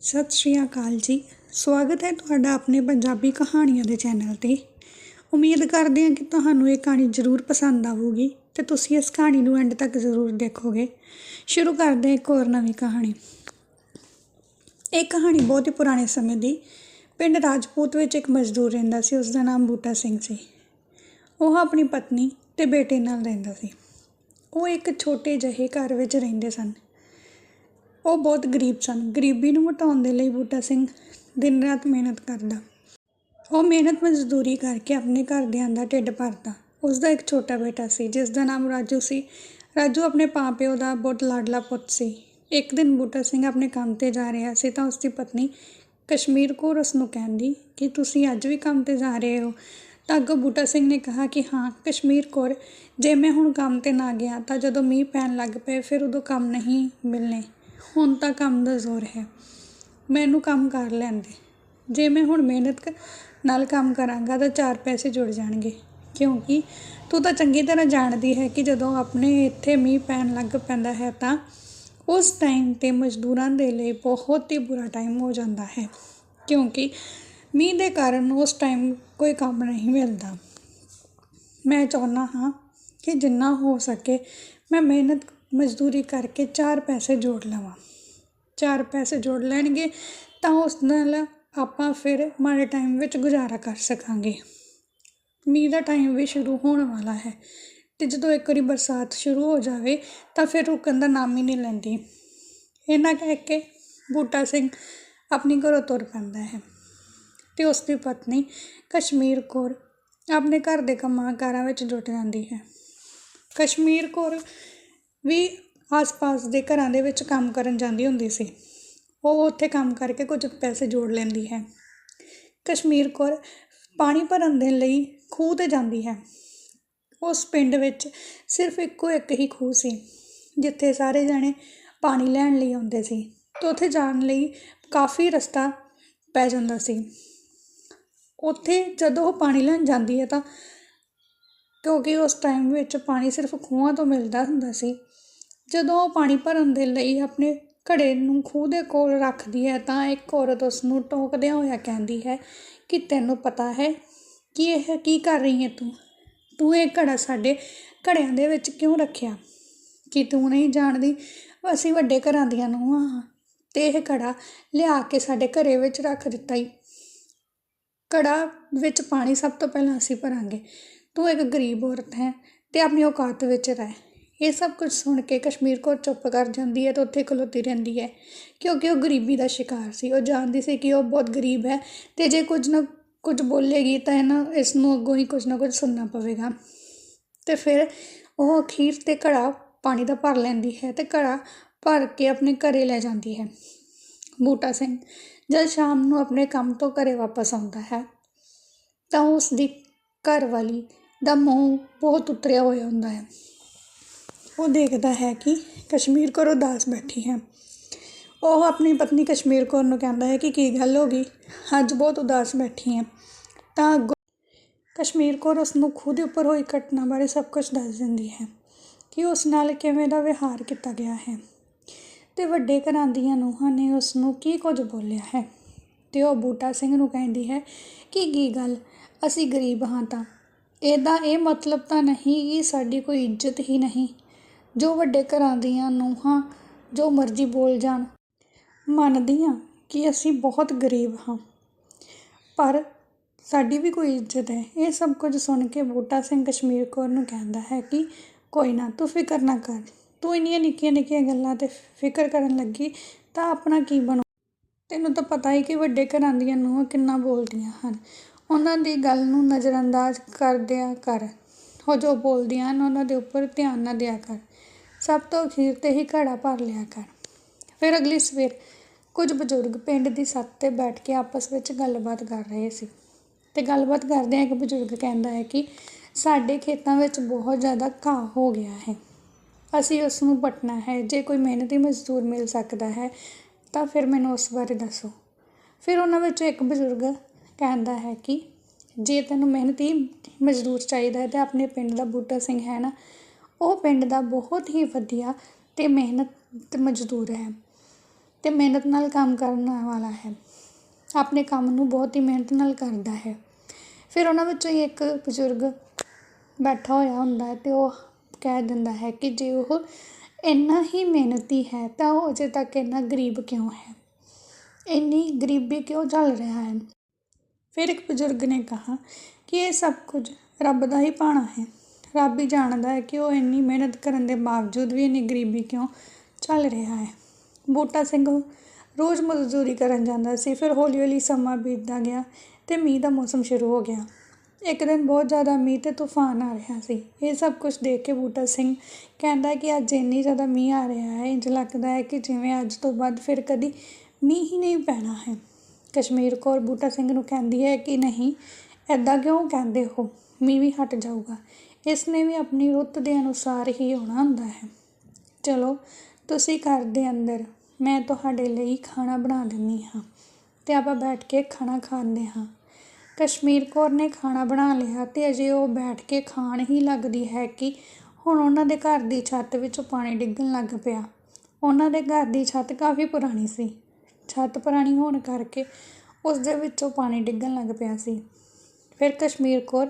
ਸਤਿ ਸ਼੍ਰੀ ਅਕਾਲ ਜੀ। ਸਵਾਗਤ ਹੈ ਤੁਹਾਡਾ ਆਪਣੇ ਪੰਜਾਬੀ ਕਹਾਣੀਆਂ ਦੇ ਚੈਨਲ 'ਤੇ। ਉਮੀਦ ਕਰਦੇ ਹਾਂ ਕਿ ਤੁਹਾਨੂੰ ਇਹ ਕਹਾਣੀ ਜ਼ਰੂਰ ਪਸੰਦ ਆਵੇਗੀ ਤੇ ਤੁਸੀਂ ਇਸ ਕਹਾਣੀ ਨੂੰ ਐਂਡ ਤੱਕ ਜ਼ਰੂਰ ਦੇਖੋਗੇ। ਸ਼ੁਰੂ ਕਰਦੇ ਹਾਂ ਇੱਕ ਹੋਰ ਨਵੀਂ ਕਹਾਣੀ। ਇਹ ਕਹਾਣੀ ਬਹੁਤ ਹੀ ਪੁਰਾਣੇ ਸਮੇਂ ਦੀ ਪਿੰਡ ਰਾਜਪੂਤ ਵਿੱਚ ਇੱਕ ਮਜ਼ਦੂਰ ਰਹਿੰਦਾ ਸੀ ਉਸ ਦਾ ਨਾਮ ਬੂਟਾ ਸਿੰਘ ਸੀ। ਉਹ ਆਪਣੀ ਪਤਨੀ ਤੇ ਬੇਟੇ ਨਾਲ ਰਹਿੰਦਾ ਸੀ। ਉਹ ਇੱਕ ਛੋਟੇ ਜਿਹੇ ਘਰ ਵਿੱਚ ਰਹਿੰਦੇ ਸਨ। ਉਹ ਬਹੁਤ ਗਰੀਬ ਸਨ। ਗਰੀਬੀ ਨੂੰ ਮਿਟਾਉਣ ਦੇ ਲਈ ਬੂਟਾ ਸਿੰਘ ਦਿਨ ਰਾਤ ਮਿਹਨਤ ਕਰਦਾ। ਉਹ ਮਿਹਨਤ ਮਜ਼ਦੂਰੀ ਕਰਕੇ ਆਪਣੇ ਘਰਦਿਆਂ ਦਾ ਢਿੱਡ ਭਰਦਾ। ਉਸ ਦਾ ਇੱਕ ਛੋਟਾ ਬੇਟਾ ਸੀ, ਜਿਸ ਦਾ ਨਾਮ ਰਾਜੂ ਸੀ। ਰਾਜੂ ਆਪਣੇ ਮਾਂ ਪਿਓ ਦਾ ਬਹੁਤ ਲਾਡਲਾ ਪੁੱਤ ਸੀ। ਇੱਕ ਦਿਨ ਬੂਟਾ ਸਿੰਘ ਆਪਣੇ ਕੰਮ ਤੇ ਜਾ ਰਿਹਾ ਸੀ ਤਾਂ ਉਸ ਦੀ ਪਤਨੀ ਕਸ਼ਮੀਰ ਕੌਰ ਉਸ ਨੂੰ ਕਹਿੰਦੀ ਕਿ ਤੁਸੀਂ ਅੱਜ ਵੀ ਕੰਮ ਤੇ ਜਾ ਰਹੇ ਹੋ। ਤਾਂ ਅੱਗੋਂ ਬੂਟਾ ਸਿੰਘ ਨੇ ਕਿਹਾ ਕਿ ਹਾਂ, ਕਸ਼ਮੀਰ ਕੌਰ, ਜੇ ਮੈਂ ਹੁਣ ਕੰਮ ਤੇ ਨਾ ਗਿਆ ਤਾਂ ਜਦੋਂ ਮੀਂਹ ਪੈਣ ਲੱਗ ਪਏ, ਫਿਰ ਉਦੋਂ ਕੰਮ ਨਹੀਂ ਮਿਲਣੇ। ਹੁਣ ਤਾਂ ਕੰਮ ਦਾ ਜ਼ੋਰ ਹੈ। ਮੈਨੂੰ ਕੰਮ ਕਰ ਲੈਂਦੇ। ਜੇ ਮੈਂ ਹੁਣ ਮਿਹਨਤ ਨਾਲ ਕੰਮ ਕਰਾਂਗਾ ਤਾਂ ਚਾਰ ਪੈਸੇ ਜੁੜ ਜਾਣਗੇ। ਕਿਉਂਕਿ ਤੂੰ ਤਾਂ ਚੰਗੀ ਤਰ੍ਹਾਂ ਜਾਣਦੀ ਹੈ ਕਿ ਜਦੋਂ ਆਪਣੇ ਇੱਥੇ ਮੀਂਹ ਪੈਣ ਲੱਗ ਪੈਂਦਾ ਹੈ ਤਾਂ ਉਸ ਟਾਈਮ ਤੇ ਮਜ਼ਦੂਰਾਂ ਦੇ ਲਈ ਬਹੁਤ ਹੀ ਬੁਰਾ ਟਾਈਮ ਹੋ ਜਾਂਦਾ ਹੈ। ਕਿਉਂਕਿ ਮੀਂਹ ਦੇ ਕਾਰਨ ਉਸ ਟਾਈਮ ਕੋਈ ਕੰਮ ਨਹੀਂ ਮਿਲਦਾ। ਮੈਂ ਚਾਹੁੰਦਾ ਹਾਂ ਕਿ ਜਿੰਨਾ ਹੋ ਸਕੇ ਮੈਂ ਮਿਹਨਤ ਮਜ਼ਦੂਰੀ ਕਰਕੇ ਚਾਰ ਪੈਸੇ ਜੋੜ ਲਵਾਂ। ਚਾਰ ਪੈਸੇ ਜੋੜ ਲੈਣਗੇ ਤਾਂ ਉਸ ਨਾਲ ਆਪਾਂ ਫਿਰ ਮਾੜੇ ਟਾਈਮ ਵਿੱਚ ਗੁਜ਼ਾਰਾ ਕਰ ਸਕਾਂਗੇ। ਮੀਂਹ ਦਾ ਟਾਈਮ ਵੀ ਸ਼ੁਰੂ ਹੋਣ ਵਾਲਾ ਹੈ ਤੇ ਜਦੋਂ ਇੱਕ ਵਾਰੀ ਬਰਸਾਤ ਸ਼ੁਰੂ ਹੋ ਜਾਵੇ ਤਾਂ ਫਿਰ ਰੁਕਣ ਦਾ ਨਾਮ ਹੀ ਨਹੀਂ ਲੈਂਦੀ। ਇਹਨਾਂ ਕਹਿ ਕੇ ਬੂਟਾ ਸਿੰਘ ਆਪਣੀ ਘਰੋਂ ਤੁਰ ਪੈਂਦਾ ਹੈ ਤੇ ਉਸ ਦੀ ਪਤਨੀ ਕਸ਼ਮੀਰ ਕੌਰ ਆਪਣੇ ਘਰ ਦੇ ਕੰਮਾਂ ਕਾਰਾਂ ਵਿੱਚ ਜੁਟ ਜਾਂਦੀ ਹੈ। ਕਸ਼ਮੀਰ ਕੌਰ ਵੀ ਆਸ-ਪਾਸ ਦੇ ਘਰਾਂ ਦੇ ਵਿੱਚ ਕੰਮ ਕਰਨ ਜਾਂਦੀ ਹੁੰਦੀ ਸੀ। ਉਹ ਉੱਥੇ ਕੰਮ ਕਰਕੇ ਕੁਝ ਪੈਸੇ ਜੋੜ ਲੈਂਦੀ ਹੈ। ਕਸ਼ਮੀਰ ਕੌਰ ਪਾਣੀ ਭਰਨ ਦੇ ਲਈ ਖੂਹ ਤੇ ਜਾਂਦੀ ਹੈ। ਉਸ ਪਿੰਡ ਵਿੱਚ ਸਿਰਫ ਇੱਕੋ ਇੱਕ ਹੀ ਖੂਹ ਸੀ, ਜਿੱਥੇ ਸਾਰੇ ਜਣੇ ਪਾਣੀ ਲੈਣ ਲਈ ਆਉਂਦੇ ਸੀ ਤੇ ਉੱਥੇ ਜਾਣ ਲਈ ਕਾਫੀ ਰਸਤਾ ਪੈ ਜਾਂਦਾ ਸੀ। ਉੱਥੇ ਜਦੋਂ ਉਹ ਪਾਣੀ ਲੈਣ ਜਾਂਦੀ ਹੈ ਤਾਂ ਕਿਉਂਕਿ ਉਸ ਟਾਈਮ ਵਿੱਚ ਪਾਣੀ ਸਿਰਫ ਖੂਹਾਂ ਤੋਂ ਮਿਲਦਾ ਹੁੰਦਾ ਸੀ ਜਦੋਂ ਉਹ ਪਾਣੀ ਭਰਨ ਦੇ ਲਈ ਆਪਣੇ ਘੜੇ ਨੂੰ ਖੂਹ ਦੇ ਕੋਲ ਰੱਖਦੀ ਹੈ, ਤਾਂ ਇੱਕ ਔਰਤ ਉਸ ਨੂੰ ਟੋਕਦਿਆਂ ਹੋਇਆ ਕਹਿੰਦੀ ਹੈ ਕਿ ਤੈਨੂੰ ਪਤਾ ਹੈ ਕਿ ਇਹ ਕੀ ਕਰ ਰਹੀ ਹੈ ਤੂੰ? ਤੂੰ ਇਹ ਘੜਾ ਸਾਡੇ ਘੜਿਆਂ ਦੇ ਵਿੱਚ ਕਿਉਂ ਰੱਖਿਆ? ਕਿ ਤੂੰ ਨਹੀਂ ਜਾਣਦੀ? ਅਸੀਂ ਵੱਡੇ ਘਰਾਂ ਦੀਆਂ ਨੂੰਹਾਂ ਹਾਂ ਤੇ ਇਹ ਘੜਾ ਲਿਆ ਕੇ ਸਾਡੇ ਘਰੇ ਵਿੱਚ ਰੱਖ ਦਿੱਤਾ ਹੀ ਘੜਾ ਵਿੱਚ ਪਾਣੀ ਸਭ ਤੋਂ ਪਹਿਲਾਂ ਅਸੀਂ ਭਰਾਂਗੇ। ਤੂੰ ਇੱਕ ਗਰੀਬ ਔਰਤ ਹੈ ਤੇ ਆਪਣੀ ਔਕਾਤ ਵਿੱਚ ਰਹਿ। ਇਹ ਸਭ ਕੁਝ ਸੁਣ ਕੇ ਕਸ਼ਮੀਰ ਕੌਰ ਚੁੱਪ ਕਰ ਜਾਂਦੀ ਹੈ ਤੇ ਉੱਥੇ ਖਲੋਤੀ ਰਹਿੰਦੀ ਹੈ। ਕਿਉਂਕਿ ਉਹ ਗਰੀਬੀ ਦਾ ਸ਼ਿਕਾਰ ਸੀ। ਉਹ ਜਾਣਦੀ ਸੀ ਕਿ ਉਹ ਬਹੁਤ ਗਰੀਬ ਹੈ ਤੇ ਜੇ ਕੁਝ ਨਾ ਕੁਝ ਬੋਲੇਗੀ ਤਾਂ ਇਹਨਾਂ ਇਸ ਨੂੰ ਅੱਗੋਂ ਹੀ ਕੁਝ ਨਾ ਕੁਝ ਸੁਣਨਾ ਪਵੇਗਾ। ਤੇ ਫਿਰ ਉਹ ਅਖੀਰ ਤੇ ਘੜਾ ਪਾਣੀ ਦਾ ਭਰ ਲੈਂਦੀ ਹੈ ਤੇ ਘੜਾ ਭਰ ਕੇ ਆਪਣੇ ਘਰੇ ਲੈ ਜਾਂਦੀ ਹੈ। ਬੂਟਾ ਸਿੰਘ ਜਦ ਸ਼ਾਮ ਨੂੰ ਆਪਣੇ ਕੰਮ ਤੋਂ ਘਰੇ ਵਾਪਸ ਆਉਂਦਾ ਹੈ ਤਾਂ ਉਸ ਦੀ ਘਰ ਵਾਲੀ ਦਾ ਮੂੰਹ ਬਹੁਤ ਉਤਰਿਆ ਹੋਇਆ ਹੁੰਦਾ ਹੈ। ਉਹ ਦੇਖਦਾ ਹੈ ਕਿ ਕਸ਼ਮੀਰ ਕੌਰ ਉਦਾਸ ਬੈਠੀ ਹੈ। ਉਹ ਆਪਣੀ ਪਤਨੀ ਕਸ਼ਮੀਰ ਕੌਰ ਨੂੰ ਕਹਿੰਦਾ ਹੈ ਕਿ ਕੀ ਗੱਲ ਹੋ ਗਈ? ਅੱਜ ਬਹੁਤ ਉਦਾਸ ਬੈਠੀ ਹੈ। ਤਾਂ ਅੱਗੋਂ ਕਸ਼ਮੀਰ ਕੌਰ ਉਸ ਨੂੰ ਖੁਦ ਉੱਪਰ ਹੋਈ ਘਟਨਾ ਬਾਰੇ ਸਭ ਕੁਝ ਦੱਸ ਦਿੰਦੀ ਹੈ ਕਿ ਉਸ ਨਾਲ ਕਿਵੇਂ ਦਾ ਵਿਹਾਰ ਕੀਤਾ ਗਿਆ ਹੈ। ਤੇ ਵੱਡੇ ਘਰਾਂ ਦੀਆਂ ਨੂੰਹਾਂ ਨੇ ਉਸ ਨੂੰ ਕੀ ਕੁਝ ਬੋਲਿਆ ਹੈ? ਤੇ ਉਹ ਬੂਟਾ ਸਿੰਘ ਨੂੰ ਕਹਿੰਦੀ ਹੈ ਕਿ ਕੀ ਗੱਲ? ਅਸੀਂ ਗਰੀਬ ਹਾਂ ਤਾਂ। ਇਹਦਾ ਇਹ ਮਤਲਬ ਤਾਂ ਨਹੀਂ ਕਿ ਸਾਡੀ ਕੋਈ ਇੱਜ਼ਤ ਹੀ ਨਹੀਂ। ਜੋ ਵੱਡੇ ਘਰਾਂ ਦੀਆਂ ਨੂੰਹਾਂ ਜੋ ਮਰਜ਼ੀ ਬੋਲ ਜਾਣ ਮੰਨਦੀ ਹਾਂ ਕਿ ਅਸੀਂ ਬਹੁਤ ਗਰੀਬ ਹਾਂ। ਪਰ ਸਾਡੀ ਵੀ ਕੋਈ ਇੱਜ਼ਤ ਹੈ। ਇਹ ਸਭ ਕੁਝ ਸੁਣ ਕੇ ਬੂਟਾ ਸਿੰਘ ਕਸ਼ਮੀਰ ਕੌਰ ਨੂੰ ਕਹਿੰਦਾ ਹੈ ਕਿ ਕੋਈ ਨਾ, ਤੂੰ ਫਿਕਰ ਨਾ ਕਰ। ਤੂੰ ਇੰਨੀਆਂ ਨਿੱਕੀਆਂ ਨਿੱਕੀਆਂ ਗੱਲਾਂ ਤੇ ਫਿਕਰ ਕਰਨ ਲੱਗੀ ਤਾਂ ਆਪਣਾ ਕੀ ਬਣੂ? ਤੈਨੂੰ ਤਾਂ ਪਤਾ ਹੀ ਕਿ ਵੱਡੇ ਘਰਾਂ ਦੀਆਂ ਨੂੰਹਾਂ ਕਿੰਨਾ ਬੋਲਦੀਆਂ ਹਨ। ਉਹਨਾਂ ਦੀ ਗੱਲ ਨੂੰ ਨਜ਼ਰਅੰਦਾਜ਼ ਕਰਦਿਆਂ ਕਰ, ਉਹ ਜੋ ਬੋਲਦੀਆਂ ਹਨ ਉਹਨਾਂ ਦੇ ਉੱਪਰ ਧਿਆਨ ਨਾ ਦਿਆ ਕਰ। ਸਭ ਤੋਂ ਅਖੀਰ ਤੇ ਹੀ ਘੜਾ ਭਰ ਲਿਆ ਕਰ। ਫਿਰ ਅਗਲੀ ਸਵੇਰ ਕੁਝ ਬਜ਼ੁਰਗ ਪਿੰਡ ਦੀ ਸੱਤ ਤੇ ਬੈਠ ਕੇ ਆਪਸ ਵਿੱਚ ਗੱਲਬਾਤ ਕਰ ਰਹੇ ਸੀ। ਤੇ ਗੱਲਬਾਤ ਕਰਦਿਆਂ ਇੱਕ ਬਜ਼ੁਰਗ ਕਹਿੰਦਾ ਹੈ ਕਿ ਸਾਡੇ ਖੇਤਾਂ ਵਿੱਚ ਬਹੁਤ ਜ਼ਿਆਦਾ ਘਾਹ ਹੋ ਗਿਆ ਹੈ। ਅਸੀਂ ਉਸ ਨੂੰ ਪੱਟਣਾ ਹੈ। ਜੇ ਕੋਈ ਮਿਹਨਤੀ ਮਜ਼ਦੂਰ ਮਿਲ ਸਕਦਾ ਹੈ, ਤਾਂ ਫਿਰ ਮੈਨੂੰ ਉਸ ਬਾਰੇ ਦੱਸੋ। ਫਿਰ ਉਹਨਾਂ ਵਿੱਚੋਂ ਇੱਕ ਬਜ਼ੁਰਗ ਕਹਿੰਦਾ ਹੈ ਕਿ ਜੇ ਤੈਨੂੰ ਮਿਹਨਤੀ ਮਜ਼ਦੂਰ ਚਾਹੀਦਾ ਹੈ ਤਾਂ ਆਪਣੇ ਪਿੰਡ ਦਾ ਬੂਟਾ ਸਿੰਘ ਹੈ ਨਾ ਉਹ ਪਿੰਡ ਦਾ ਬਹੁਤ ਹੀ ਵਧੀਆ ਅਤੇ ਮਿਹਨਤ ਮਜ਼ਦੂਰ ਹੈ ਅਤੇ ਮਿਹਨਤ ਨਾਲ ਕੰਮ ਕਰਨ ਵਾਲਾ ਹੈ। ਆਪਣੇ ਕੰਮ ਨੂੰ ਬਹੁਤ ਹੀ ਮਿਹਨਤ ਨਾਲ ਕਰਦਾ ਹੈ। ਫਿਰ ਉਹਨਾਂ ਵਿੱਚੋਂ ਹੀ ਇੱਕ ਬਜ਼ੁਰਗ ਬੈਠਾ ਹੋਇਆ ਹੁੰਦਾ ਹੈ ਅਤੇ ਉਹ ਕਹਿ ਦਿੰਦਾ ਹੈ ਕਿ ਜੇ ਉਹ ਇੰਨਾ ਹੀ ਮਿਹਨਤੀ ਹੈ ਤਾਂ ਉਹ ਅਜੇ ਤੱਕ ਇੰਨਾ ਗਰੀਬ ਕਿਉਂ ਹੈ? ਇੰਨੀ ਗਰੀਬੀ ਕਿਉਂ ਚੱਲ ਰਿਹਾ ਹੈ? ਫਿਰ ਇੱਕ ਬਜ਼ੁਰਗ ਨੇ ਕਿਹਾ ਕਿ ਇਹ ਸਭ ਕੁਝ ਰੱਬ ਦਾ ਹੀ ਭਾਣਾ ਹੈ। ਰੱਬ ਹੀ ਜਾਣਦਾ ਹੈ ਕਿ ਉਹ ਇੰਨੀ ਮਿਹਨਤ ਕਰਨ ਦੇ ਬਾਵਜੂਦ ਵੀ ਇੰਨੀ ਗਰੀਬੀ ਕਿਉਂ ਚੱਲ ਰਿਹਾ ਹੈ। ਬੂਟਾ ਸਿੰਘ ਰੋਜ਼ ਮਜ਼ਦੂਰੀ ਕਰਨ ਜਾਂਦਾ ਸੀ, ਫਿਰ ਹੌਲੀ ਹੌਲੀ ਸਮਾਂ ਬੀਤਦਾ ਗਿਆ ਤੇ ਮੀਂਹ ਦਾ ਮੌਸਮ ਸ਼ੁਰੂ ਹੋ ਗਿਆ। ਇੱਕ ਦਿਨ ਬਹੁਤ ਜ਼ਿਆਦਾ ਮੀਂਹ ਤੇ ਤੂਫਾਨ ਆ ਰਿਹਾ ਸੀ। ਇਹ ਸਭ ਕੁਝ ਦੇਖ ਕੇ ਬੂਟਾ ਸਿੰਘ ਕਹਿੰਦਾ ਕਿ ਅੱਜ ਇੰਨੀ ਜ਼ਿਆਦਾ ਮੀਂਹ ਆ ਰਿਹਾ ਹੈ ਇੰਜ ਲੱਗਦਾ ਹੈ ਕਿ ਜਿਵੇਂ ਅੱਜ ਤੋਂ ਬਾਅਦ ਫਿਰ ਕਦੀ ਮੀਂਹ ਹੀ ਨਹੀਂ ਪੈਣਾ ਹੈ। ਕਸ਼ਮੀਰ ਕੌਰ ਬੂਟਾ ਸਿੰਘ ਨੂੰ ਕਹਿੰਦੀ ਹੈ ਕਿ ਨਹੀਂ ਐਦਾਂ ਕਿਉਂ ਕਹਿੰਦੇ ਹੋ? ਮੀਂਹ ਵੀ ਹਟ ਜਾਊਗਾ। ਇਸ ਨੇ ਵੀ ਆਪਣੀ ਰੁੱਤ ਦੇ ਅਨੁਸਾਰ ਹੀ ਆਉਣਾ ਹੁੰਦਾ ਹੈ। ਚਲੋ, ਤੁਸੀਂ ਘਰ ਦੇ ਅੰਦਰ, ਮੈਂ ਤੁਹਾਡੇ ਲਈ ਖਾਣਾ ਬਣਾ ਦਿੰਦੀ ਹਾਂ ਤੇ ਆਪਾਂ ਬੈਠ ਕੇ ਖਾਣਾ ਖਾਂਦੇ ਹਾਂ। ਕਸ਼ਮੀਰ ਕੌਰ ਨੇ ਖਾਣਾ ਬਣਾ ਲਿਆ ਤੇ ਅਜੇ ਉਹ ਬੈਠ ਕੇ ਖਾਣ ਹੀ ਲੱਗਦੀ ਹੈ ਕਿ ਹੁਣ ਉਹਨਾਂ ਦੇ ਘਰ ਦੀ ਛੱਤ ਵਿੱਚੋਂ ਪਾਣੀ ਡਿੱਗਣ ਲੱਗ ਪਿਆ। ਉਹਨਾਂ ਦੇ ਘਰ ਦੀ ਛੱਤ ਕਾਫੀ ਪੁਰਾਣੀ ਸੀ। ਛੱਤ ਪੁਰਾਣੀ ਹੋਣ ਕਰਕੇ ਉਸ ਦੇ ਵਿੱਚੋਂ ਪਾਣੀ ਡਿੱਗਣ ਲੱਗ ਪਿਆ ਸੀ। ਫਿਰ ਕਸ਼ਮੀਰ ਕੌਰ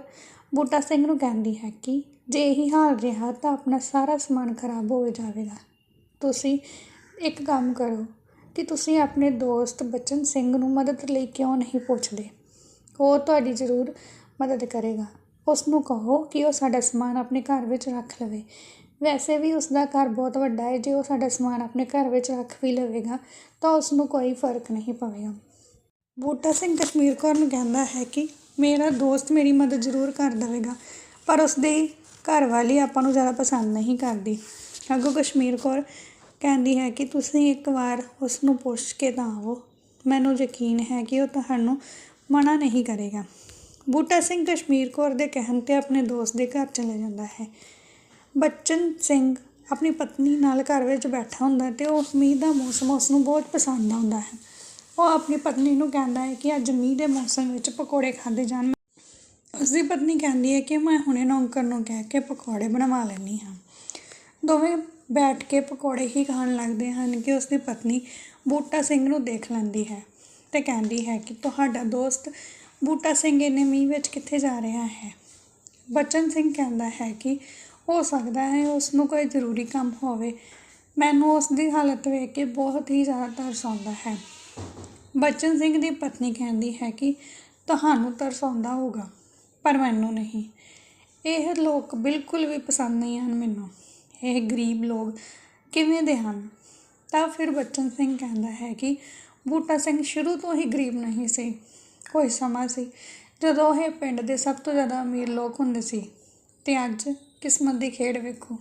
ਬੂਟਾ ਸਿੰਘ ਨੂੰ ਕਹਿੰਦੀ ਹੈ ਕਿ ਜੇ ਇਹੀ ਹਾਲ ਰਿਹਾ ਤਾਂ ਆਪਣਾ ਸਾਰਾ ਸਮਾਨ ਖਰਾਬ ਹੋ ਜਾਵੇਗਾ। ਤੁਸੀਂ ਇੱਕ ਕੰਮ ਕਰੋ ਕਿ ਤੁਸੀਂ ਆਪਣੇ ਦੋਸਤ ਬਚਨ ਸਿੰਘ ਨੂੰ ਮਦਦ ਲਈ ਕਿਉਂ ਨਹੀਂ ਪੁੱਛਦੇ? ਉਹ ਤੁਹਾਡੀ ਜ਼ਰੂਰ ਮਦਦ ਕਰੇਗਾ। ਉਸ ਨੂੰ ਕਹੋ ਕਿ ਉਹ ਸਾਡਾ ਸਮਾਨ ਆਪਣੇ ਘਰ ਵਿੱਚ ਰੱਖ ਲਵੇ। ਵੈਸੇ ਵੀ ਉਸ ਦਾ ਘਰ ਬਹੁਤ ਵੱਡਾ ਹੈ। ਜੇ ਉਹ ਸਾਡਾ ਸਮਾਨ ਆਪਣੇ ਘਰ ਵਿੱਚ ਰੱਖ ਵੀ ਲਵੇਗਾ ਤਾਂ ਉਸ ਨੂੰ ਕੋਈ ਫ਼ਰਕ ਨਹੀਂ ਪਵੇਗਾ। ਬੂਟਾ ਸਿੰਘ ਕਸ਼ਮੀਰ ਕੌਰ ਨੂੰ ਕਹਿੰਦਾ ਹੈ ਕਿ ਮੇਰਾ ਦੋਸਤ ਮੇਰੀ ਮਦਦ ਜ਼ਰੂਰ ਕਰ ਦੇਵੇਗਾ। ਪਰ ਉਸ ਦੀ ਘਰ ਵਾਲੀ ਆਪਾਂ ਨੂੰ ਜ਼ਿਆਦਾ ਪਸੰਦ ਨਹੀਂ ਕਰਦੀ। ਅੱਗੋਂ ਕਸ਼ਮੀਰ ਕੌਰ ਕਹਿੰਦੀ ਹੈ ਕਿ ਤੁਸੀਂ ਇੱਕ ਵਾਰ ਉਸ ਨੂੰ ਪੁੱਛ ਕੇ ਤਾਂ ਆਵੋ। ਮੈਨੂੰ ਯਕੀਨ ਹੈ ਕਿ ਉਹ ਤੁਹਾਨੂੰ ਮਨਾ ਨਹੀਂ ਕਰੇਗਾ। ਬੂਟਾ ਸਿੰਘ ਕਸ਼ਮੀਰ ਕੌਰ ਦੇ ਕਹਿਣ ਤੇ ਆਪਣੇ ਦੋਸਤ ਦੇ ਘਰ ਚਲੇ ਜਾਂਦਾ ਹੈ। ਬਚਨ ਸਿੰਘ ਆਪਣੀ ਪਤਨੀ ਨਾਲ ਘਰ ਵਿੱਚ ਬੈਠਾ ਹੁੰਦਾ ਤੇ ਉਹ ਉਮੀਦ ਦਾ ਮੌਸਮ ਉਸ ਨੂੰ ਬਹੁਤ ਪਸੰਦ ਆਉਂਦਾ ਹੈ। ਉਹ ਆਪਣੀ ਪਤਨੀ ਨੂੰ ਕਹਿੰਦਾ ਹੈ ਕਿ ਅੱਜ ਮੀਂਹ ਦੇ ਮੌਸਮ ਵਿੱਚ ਪਕੌੜੇ ਖਾਦੇ ਜਾਣ। ਉਸ ਦੀ ਪਤਨੀ ਕਹਿੰਦੀ ਹੈ ਕਿ ਮੈਂ ਹੁਣੇ ਨੌਕਰ ਨੂੰ ਕਹਿ ਕੇ ਪਕੌੜੇ ਬਣਵਾ ਲੈਂਦੀ ਹਾਂ। ਦੋਵੇਂ ਬੈਠ ਕੇ ਪਕੌੜੇ ਹੀ ਖਾਣ ਲੱਗਦੇ ਹਨ ਕਿ ਉਸ ਦੀ ਪਤਨੀ ਬੂਟਾ ਸਿੰਘ ਨੂੰ ਦੇਖ ਲੈਂਦੀ ਹੈ ਤੇ ਕਹਿੰਦੀ ਹੈ ਕਿ ਤੁਹਾਡਾ ਦੋਸਤ ਬੂਟਾ ਸਿੰਘ ਇਹਨੇ ਮੀਂਹ ਵਿੱਚ ਕਿੱਥੇ ਜਾ ਰਿਹਾ ਹੈ? ਬਚਨ ਸਿੰਘ ਕਹਿੰਦਾ ਹੈ ਕਿ ਹੋ ਸਕਦਾ ਹੈ ਉਸ ਨੂੰ ਕੋਈ ਜ਼ਰੂਰੀ ਕੰਮ ਹੋਵੇ। ਮੈਨੂੰ ਉਸ ਦੀ ਹਾਲਤ ਵੇਖ ਕੇ ਬਹੁਤ ਹੀ ਜ਼ਿਆਦਾ ਤਰਸ ਆਉਂਦਾ ਹੈ। ਬਚਨ ਸਿੰਘ ਦੀ ਪਤਨੀ ਕਹਿੰਦੀ ਹੈ ਕਿ ਤੁਹਾਨੂੰ ਤਰਸ ਆਉਂਦਾ ਹੋਊਗਾ, ਪਰ ਮੈਨੂੰ ਨਹੀਂ। ਇਹ ਲੋਕ ਬਿਲਕੁਲ ਵੀ ਪਸੰਦ ਨਹੀਂ ਹਨ ਮੈਨੂੰ। ਇਹ ਗਰੀਬ ਲੋਕ ਕਿਵੇਂ ਦੇ ਹਨ? ਤਾਂ ਫਿਰ ਬਚਨ ਸਿੰਘ ਕਹਿੰਦਾ ਹੈ ਕਿ ਬੂਟਾ ਸਿੰਘ ਸ਼ੁਰੂ ਤੋਂ ਹੀ ਗਰੀਬ ਨਹੀਂ ਸੀ, ਕੋਈ ਸਮਾਂ ਸੀ, ਜਦੋਂ ਇਹ ਪਿੰਡ ਦੇ ਸਭ ਤੋਂ ਜ਼ਿਆਦਾ ਅਮੀਰ ਲੋਕ ਹੁੰਦੇ ਸੀ। ਤੇ ਅੱਜ ਕਿਸਮਤ ਦੀ ਖੇਡ ਵੇਖੋ।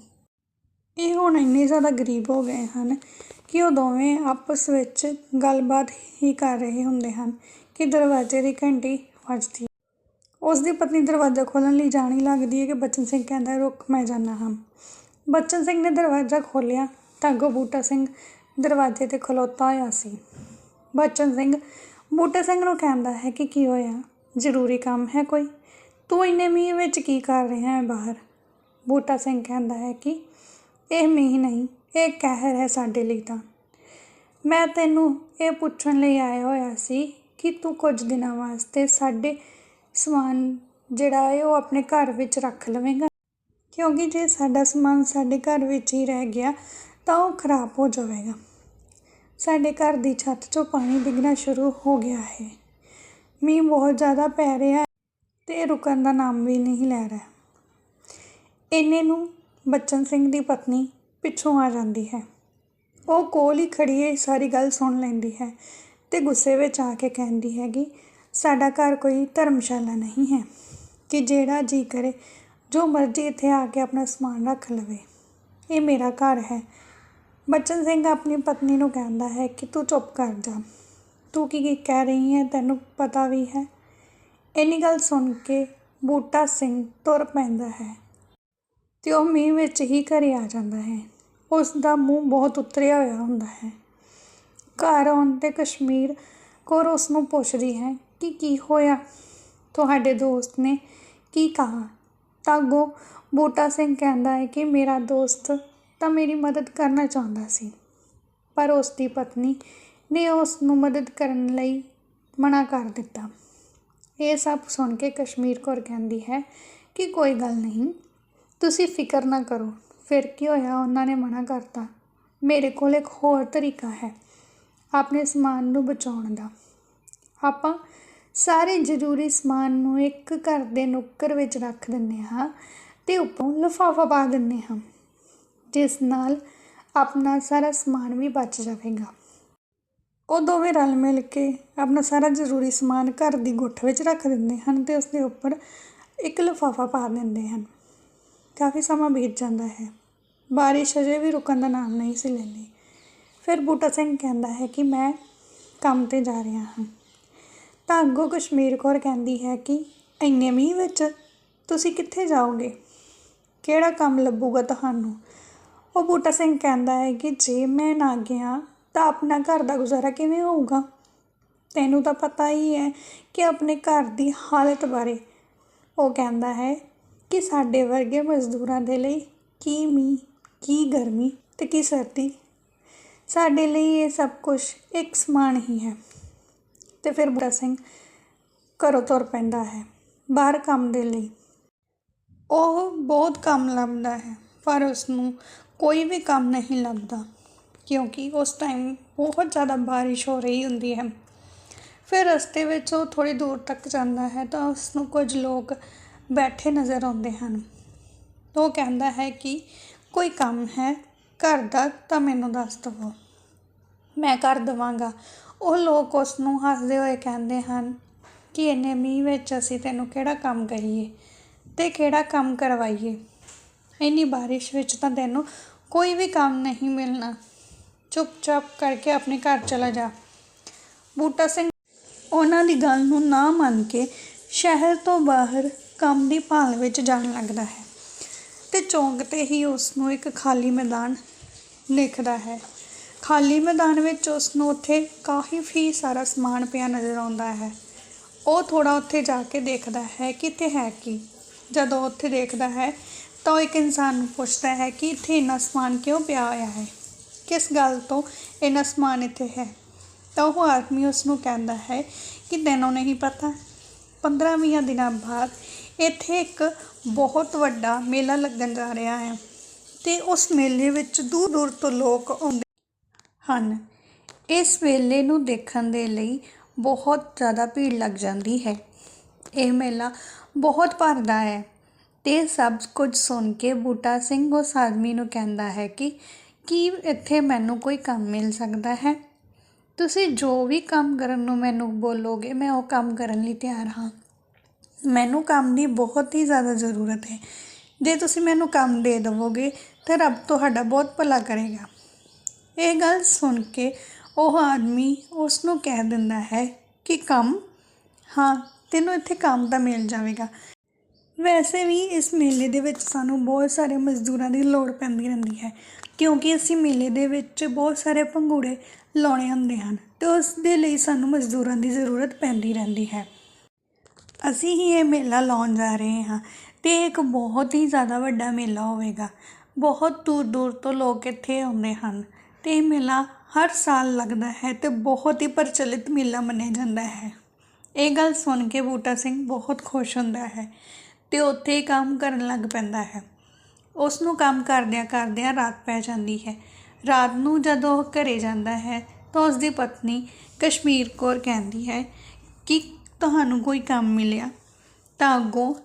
ਇਹ ਹੁਣ ਇੰਨੇ ਜ਼ਿਆਦਾ ਗਰੀਬ ਹੋ ਗਏ ਹਨ ਕਿ ਉਹ ਦੋਵੇਂ ਆਪਸ ਵਿੱਚ ਗੱਲਬਾਤ ਹੀ ਕਰ ਰਹੇ ਹੁੰਦੇ ਹਨ ਕਿ ਦਰਵਾਜ਼ੇ ਦੀ ਘੰਟੀ ਵੱਜਦੀ ਉਸ ਦੀ ਪਤਨੀ ਦਰਵਾਜ਼ਾ ਖੋਲ੍ਹਣ ਲਈ ਜਾਣੀ ਲੱਗਦੀ ਹੈ ਕਿ ਬਚਨ ਸਿੰਘ ਕਹਿੰਦਾ, ਰੁਕ, ਮੈਂ ਜਾਣਾ ਹਾਂ। ਬਚਨ ਸਿੰਘ ਨੇ ਦਰਵਾਜ਼ਾ ਖੋਲ੍ਹਿਆ ਤਾਂ ਅੱਗੋਂ ਬੂਟਾ ਸਿੰਘ ਦਰਵਾਜ਼ੇ 'ਤੇ ਖਲੋਤਾ ਹੋਇਆ ਸੀ। ਬਚਨ ਸਿੰਘ, ਬੂਟਾ ਸਿੰਘ ਨੂੰ ਕਹਿੰਦਾ ਹੈ ਕਿ ਕੀ ਹੋਇਆ? ਜ਼ਰੂਰੀ ਕੰਮ ਹੈ ਕੋਈ? ਤੂੰ ਇੰਨੇ ਮੀਂਹ ਵਿੱਚ ਕੀ ਕਰ ਰਿਹਾ ਹੈ ਬਾਹਰ? ਬੂਟਾ ਸਿੰਘ ਕਹਿੰਦਾ ਹੈ ਕਿ, ਇਹ ਮੀਂਹ ਨਹੀਂ ਇਹ ਕਹਿਰ ਹੈ ਸਾਡੇ ਲਈ ਤਾਂ। ਮੈਂ ਤੈਨੂੰ ਇਹ ਪੁੱਛਣ ਲਈ ਆਇਆ ਹੋਇਆ ਸੀ ਕਿ ਤੂੰ ਕੁਝ ਦਿਨਾਂ ਵਾਸਤੇ ਸਾਡੇ ਸਮਾਨ ਜਿਹੜਾ ਹੈ ਉਹ ਆਪਣੇ ਘਰ ਵਿੱਚ ਰੱਖ ਲਵੇਂਗਾ। ਕਿਉਂਕਿ ਜੇ ਸਾਡਾ ਸਮਾਨ ਸਾਡੇ ਘਰ ਵਿੱਚ ਹੀ ਰਹਿ ਗਿਆ ਤਾਂ ਉਹ ਖਰਾਬ ਹੋ ਜਾਵੇਗਾ। ਸਾਡੇ ਘਰ ਦੀ ਛੱਤ 'ਚੋਂ ਪਾਣੀ ਡਿੱਗਣਾ ਸ਼ੁਰੂ ਹੋ ਗਿਆ ਹੈ। ਮੀਂਹ ਬਹੁਤ ਜ਼ਿਆਦਾ ਪੈ ਰਿਹਾ ਹੈ ਤੇ ਰੁਕਣ ਦਾ ਨਾਮ ਵੀ ਨਹੀਂ ਲੈ ਰਿਹਾ। ਇੰਨੇ ਨੂੰ ਬੱਚਨ ਸਿੰਘ ਦੀ ਪਤਨੀ ਪਿੱਛੋਂ ਆ ਜਾਂਦੀ ਹੈ। ਉਹ ਕੋਲ ਹੀ ਖੜੀ ਹੈ ਸਾਰੀ ਗੱਲ ਸੁਣ ਲੈਂਦੀ ਹੈ ਤੇ ਗੁੱਸੇ ਵਿੱਚ ਆ ਕੇ ਕਹਿੰਦੀ ਹੈਗੀ, ਸਾਡਾ ਘਰ ਕੋਈ ਧਰਮਸ਼ਾਲਾ ਨਹੀਂ ਹੈ। ਕਿ ਜਿਹੜਾ ਜੀ ਕਰੇ, ਜੋ ਮਰਜ਼ੀ ਇੱਥੇ ਆ ਕੇ ਆਪਣਾ ਸਮਾਨ ਰੱਖ ਲਵੇ। ਇਹ ਮੇਰਾ ਘਰ ਹੈ। ਬਚਨ ਸਿੰਘ ਆਪਣੀ ਪਤਨੀ ਨੂੰ ਕਹਿੰਦਾ ਹੈ ਕਿ ਤੂੰ ਚੁੱਪ ਕਰ ਜਾ। ਤੂੰ ਕੀ ਕੀ ਕਹਿ ਰਹੀ ਹੈ, ਤੈਨੂੰ ਪਤਾ ਵੀ ਹੈ। ਇੰਨੀ ਗੱਲ ਸੁਣ ਕੇ ਬੂਟਾ ਸਿੰਘ ਤੁਰ ਪੈਂਦਾ ਹੈ ਤੇ ਉਹ ਮੀਂਹ ਵਿੱਚ ਹੀ ਘਰੇ ਆ ਜਾਂਦਾ ਹੈ। ਉਸ ਦਾ ਮੂੰਹ ਬਹੁਤ ਉਤਰਿਆ ਹੋਇਆ ਹੁੰਦਾ ਹੈ। ਘਰ ਆਉਣ ਤੇ ਕਸ਼ਮੀਰ ਕੌਰ ਉਸ ਨੂੰ ਪੁੱਛਦੀ ਹੈ ਕਿ ਕੀ ਹੋਇਆ? ਤੁਹਾਡੇ ਦੋਸਤ ਨੇ ਕੀ ਕਹਾ? ਤਾਂ ਅੱਗੋਂ ਬੂਟਾ ਸਿੰਘ ਕਹਿੰਦਾ ਹੈ ਕਿ ਮੇਰਾ ਦੋਸਤ ਤਾਂ ਮੇਰੀ ਮਦਦ ਕਰਨਾ ਚਾਹੁੰਦਾ ਸੀ, ਪਰ ਉਸ ਦੀ ਪਤਨੀ ਨੇ ਉਸ ਨੂੰ ਮਦਦ ਕਰਨ ਲਈ ਮਨਾ ਕਰ ਦਿੱਤਾ। ਇਹ ਸਭ ਸੁਣ ਕੇ ਕਸ਼ਮੀਰ ਕੌਰ ਕਹਿੰਦੀ ਹੈ ਕਿ ਕੋਈ ਗੱਲ ਨਹੀਂ, ਤੁਸੀਂ ਫਿਕਰ ਨਾ ਕਰੋ। ਫਿਰ ਕੀ ਹੋਇਆ? ਉਹਨਾਂ ਨੇ ਮਨਾ ਕਰਤਾ। ਮੇਰੇ ਕੋਲ ਇੱਕ ਹੋਰ ਤਰੀਕਾ ਹੈ ਆਪਣੇ ਸਮਾਨ ਨੂੰ ਬਚਾਉਣ ਦਾ। ਆਪਾਂ ਸਾਰੇ ਜ਼ਰੂਰੀ ਸਮਾਨ ਨੂੰ ਇੱਕ ਘਰ ਦੇ ਨੁੱਕਰ ਵਿੱਚ ਰੱਖ ਦਿੰਦੇ ਹਾਂ ਤੇ ਉੱਪਰੋਂ ਲਿਫਾਫਾ ਪਾ ਦਿੰਦੇ ਹਾਂ, ਜਿਸ ਨਾਲ ਆਪਣਾ ਸਾਰਾ ਸਮਾਨ ਵੀ ਬਚ ਜਾਵੇਗਾ। ਉਹ ਦੋਵੇਂ ਰਲ ਮਿਲ ਕੇ ਆਪਣਾ ਸਾਰਾ ਜ਼ਰੂਰੀ ਸਮਾਨ ਘਰ ਦੀ ਗੁੱਠ ਵਿੱਚ ਰੱਖ ਦਿੰਦੇ ਹਨ ਤੇ ਉਸ ਦੇ ਉੱਪਰ ਇੱਕ ਲਿਫਾਫਾ ਪਾ ਦਿੰਦੇ ਹਨ। ਕਾਫੀ ਸਮਾਂ ਬੀਤ ਜਾਂਦਾ ਹੈ। ਬਾਰਿਸ਼ ਅਜੇ ਵੀ ਰੁਕਣ ਦਾ ਨਾਮ ਨਹੀਂ ਸੀ ਲੈਂਦੀ। ਫਿਰ ਬੂਟਾ ਸਿੰਘ ਕਹਿੰਦਾ ਹੈ ਕਿ ਮੈਂ ਕੰਮ ਤੇ ਜਾ ਰਿਹਾ ਹਾਂ। ਤਾਂ ਅੱਗੋਂ ਕਸ਼ਮੀਰ ਕੌਰ ਕਹਿੰਦੀ ਹੈ ਕਿ ਇੰਨੇ ਮੀਂਹ ਵਿੱਚ ਤੁਸੀਂ ਕਿੱਥੇ ਜਾਓਗੇ? ਕਿਹੜਾ ਕੰਮ ਲੱਭੂਗਾ ਤੁਹਾਨੂੰ? ਉਹ ਬੂਟਾ ਸਿੰਘ ਕਹਿੰਦਾ ਹੈ ਕਿ ਜੇ ਮੈਂ ਨਾ ਗਿਆ ਤਾਂ ਆਪਣਾ ਘਰ ਦਾ ਗੁਜ਼ਾਰਾ ਕਿਵੇਂ ਹੋਊਗਾ? ਤੈਨੂੰ ਤਾਂ ਪਤਾ ਹੀ ਹੈ ਕਿ ਆਪਣੇ ਘਰ ਦੀ ਹਾਲਤ ਬਾਰੇ। ਉਹ ਕਹਿੰਦਾ ਹੈ ਕਿ ਸਾਡੇ ਵਰਗੇ ਮਜ਼ਦੂਰਾਂ ਦੇ ਲਈ ਕੀ ਮੀਂਹ, ਕੀ ਗਰਮੀ ਤੇ ਕੀ ਸਰਦੀ? ਸਾਡੇ ਲਈ ਇਹ ਸਭ ਕੁਝ ਇੱਕ ਸਮਾਨ ਹੀ ਹੈ। ਤੇ ਫਿਰ ਬੂਟਾ ਸਿੰਘ ਘਰੋਂ ਤੁਰ ਪੈਂਦਾ ਹੈ, ਬਾਹਰ ਕੰਮ ਦੇ ਲਈ। ਉਹ ਬਹੁਤ ਕੰਮ ਲੱਭਦਾ ਹੈ, ਪਰ ਉਸ ਨੂੰ ਕੋਈ ਵੀ ਕੰਮ ਨਹੀਂ ਲੱਭਦਾ, ਕਿਉਂਕਿ ਉਸ ਟਾਈਮ ਬਹੁਤ ਜ਼ਿਆਦਾ ਬਾਰਿਸ਼ ਹੋ ਰਹੀ ਹੁੰਦੀ ਹੈ। ਫਿਰ ਰਸਤੇ ਵਿੱਚ ਉਹ ਥੋੜੀ ਦੂਰ ਤੱਕ ਜਾਂਦਾ ਹੈ ਤਾਂ ਉਸ ਨੂੰ ਕੁਝ ਲੋਕ ਬੈਠੇ ਨਜ਼ਰ ਆਉਂਦੇ ਹਨ। ਉਹ ਕਹਿੰਦਾ ਹੈ ਕਿ ਕੋਈ ਕੰਮ ਹੈ, ਘਰ ਦਾ ਤਾਂ ਮੈਨੂੰ ਦੱਸ ਦਵੋ। ਮੈਂ ਕਰ ਦੇਵਾਂਗਾ। ਉਹ ਲੋਕ ਉਸ ਨੂੰ ਹੱਸਦੇ ਹੋਏ ਕਹਿੰਦੇ ਹਨ ਕਿ ਇੰਨੇ ਮੀਂਹ ਵਿੱਚ ਅਸੀਂ ਤੈਨੂੰ ਕਿਹੜਾ ਕੰਮ ਕਹੀਏ ਤੇ ਕਿਹੜਾ ਕੰਮ ਕਰਵਾਈਏ? ਇੰਨੀ ਬਾਰਿਸ਼ ਵਿੱਚ ਤਾਂ ਤੈਨੂੰ ਕੋਈ ਵੀ ਕੰਮ ਨਹੀਂ ਮਿਲਣਾ। ਚੁੱਪਚਾਪ ਕਰਕੇ ਆਪਣੇ ਘਰ ਚਲਾ ਜਾ। ਬੂਟਾ ਸਿੰਘ ਉਹਨਾਂ ਦੀ ਗੱਲ ਨੂੰ ਨਾ ਮੰਨ ਕੇ ਸ਼ਹਿਰ ਤੋਂ ਬਾਹਰ ਕੰਮ ਦੀ ਭਾਲ ਵਿੱਚ ਜਾਣ ਲੱਗਦਾ ਹੈ ਤੇ ਚੌਂਕ ਤੇ ਹੀ ਉਸ ਨੂੰ ਇੱਕ ਖਾਲੀ ਮੈਦਾਨ ਦਿਖਦਾ ਹੈ। ਖਾਲੀ ਮੈਦਾਨ ਵਿੱਚ ਉਸ ਨੂੰ ਉੱਥੇ ਕਾਫੀ ਸਾਰਾ ਸਮਾਨ ਪਿਆ ਨਜ਼ਰ ਆਉਂਦਾ ਹੈ। ਉਹ ਥੋੜਾ ਉੱਥੇ ਜਾ ਕੇ ਦੇਖਦਾ ਹੈ ਕਿ ਇੱਥੇ ਹੈ ਕੀ। ਜਦੋਂ ਉੱਥੇ ਦੇਖਦਾ ਹੈ ਤਾਂ ਉਹ ਇੱਕ ਇਨਸਾਨ ਨੂੰ ਪੁੱਛਦਾ ਹੈ ਕਿ ਇੱਥੇ ਇੰਨਾ ਸਮਾਨ ਕਿਉਂ ਪਿਆ ਹੋਇਆ ਹੈ? ਕਿਸ ਗੱਲ ਤੋਂ ਇੰਨਾ ਸਮਾਨ ਇੱਥੇ ਹੈ? ਤਾਂ ਉਹ ਆਦਮੀ ਉਸ ਨੂੰ ਕਹਿੰਦਾ ਹੈ ਕਿ ਤੈਨੂੰ ਨਹੀਂ ਪਤਾ। 15-20 ਦਿਨਾਂ ਬਾਅਦ ਇੱਥੇ ਇੱਕ ਬਹੁਤ ਵੱਡਾ ਮੇਲਾ ਲੱਗਣ ਜਾ ਰਿਹਾ ਹੈ ਤੇ ਉਸ ਮੇਲੇ ਵਿੱਚ ਦੂਰ ਦੂਰ ਤੋਂ ਲੋਕ ਆਉਂਦੇ ਹਨ। ਇਸ ਮੇਲੇ ਨੂੰ ਦੇਖਣ ਦੇ ਲਈ ਬਹੁਤ ਜ਼ਿਆਦਾ ਭੀੜ ਲੱਗ ਜਾਂਦੀ ਹੈ। ਇਹ ਮੇਲਾ ਬਹੁਤ ਭਰਦਾ ਹੈ ਤੇ ਸਭ ਕੁਝ ਸੁਣ ਕੇ ਬੂਟਾ ਸਿੰਘ ਉਸ ਆਦਮੀ ਨੂੰ ਕਹਿੰਦਾ ਹੈ ਕਿ ਕੀ ਇੱਥੇ ਮੈਨੂੰ ਕੋਈ ਕੰਮ ਮਿਲ ਸਕਦਾ ਹੈ? ਤੁਸੀਂ ਜੋ ਵੀ ਕੰਮ ਕਰਨ ਨੂੰ ਮੈਨੂੰ ਬੋਲੋਗੇ, ਮੈਂ ਉਹ ਕੰਮ ਕਰਨ ਲਈ ਤਿਆਰ ਹਾਂ। ਮੈਨੂੰ ਕੰਮ ਦੀ ਬਹੁਤ ਹੀ ਜ਼ਿਆਦਾ ਜ਼ਰੂਰਤ ਹੈ। ਜੇ ਤੁਸੀਂ ਮੈਨੂੰ ਕੰਮ ਦੇ ਦੇਵੋਗੇ, ਤਾਂ ਰੱਬ ਤੁਹਾਡਾ ਬਹੁਤ ਭਲਾ ਕਰੇਗਾ। ਇਹ ਗੱਲ ਸੁਣ ਕੇ ਉਹ ਆਦਮੀ ਉਸ ਨੂੰ ਕਹਿ ਦਿੰਦਾ ਹੈ ਕਿ, ਕੰਮ? ਹਾਂ, ਤੈਨੂੰ ਇੱਥੇ ਕੰਮ ਤਾਂ ਮਿਲ ਜਾਵੇਗਾ। ਵੈਸੇ ਵੀ ਇਸ ਮੇਲੇ ਦੇ ਵਿੱਚ ਸਾਨੂੰ ਬਹੁਤ ਸਾਰੇ ਮਜ਼ਦੂਰਾਂ ਦੀ ਲੋੜ ਪੈਂਦੀ ਰਹਿੰਦੀ ਹੈ, ਕਿਉਂਕਿ ਅਸੀਂ ਮੇਲੇ ਦੇ ਵਿੱਚ ਬਹੁਤ ਸਾਰੇ ਪੰਗੂੜੇ ਲਾਉਣੇ ਹੁੰਦੇ ਹਨ ਤੇ ਉਸ ਦੇ ਲਈ ਸਾਨੂੰ ਮਜ਼ਦੂਰਾਂ ਦੀ ਜ਼ਰੂਰਤ ਪੈਂਦੀ ਰਹਿੰਦੀ ਹੈ। ਅਸੀਂ ਹੀ ਇਹ ਮੇਲਾ ਲਾਉਣ ਜਾ ਰਹੇ ਹਾਂ ਅਤੇ ਇੱਕ ਬਹੁਤ ਹੀ ਜ਼ਿਆਦਾ ਵੱਡਾ ਮੇਲਾ ਹੋਵੇਗਾ। ਬਹੁਤ ਦੂਰ ਦੂਰ ਤੋਂ ਲੋਕ ਇੱਥੇ ਆਉਂਦੇ ਹਨ ਅਤੇ ਇਹ ਮੇਲਾ ਹਰ ਸਾਲ ਲੱਗਦਾ ਹੈ ਅਤੇ ਬਹੁਤ ਹੀ ਪ੍ਰਚਲਿਤ ਮੇਲਾ ਮੰਨਿਆ ਜਾਂਦਾ ਹੈ। ਇਹ ਗੱਲ ਸੁਣ ਕੇ ਬੂਟਾ ਸਿੰਘ ਬਹੁਤ ਖੁਸ਼ ਹੁੰਦਾ ਹੈ ਤੇ ਉੱਥੇ ਹੀ ਕੰਮ ਕਰਨ ਲੱਗ ਪੈਂਦਾ ਹੈ। ਉਸ ਨੂੰ ਕੰਮ ਕਰਦਿਆਂ ਕਰਦਿਆਂ ਰਾਤ ਪੈ ਜਾਂਦੀ ਹੈ। ਰਾਤ ਨੂੰ ਜਦੋਂ ਉਹ ਘਰੇ ਜਾਂਦਾ ਹੈ ਤਾਂ ਉਸ ਦੀ ਪਤਨੀ ਕਸ਼ਮੀਰ ਕੌਰ ਕਹਿੰਦੀ ਹੈ ਕਿ ਤੁਹਾਨੂੰ ਕੋਈ ਕੰਮ ਮਿਲਿਆ? ਤਾਂ ਅੱਗੋਂ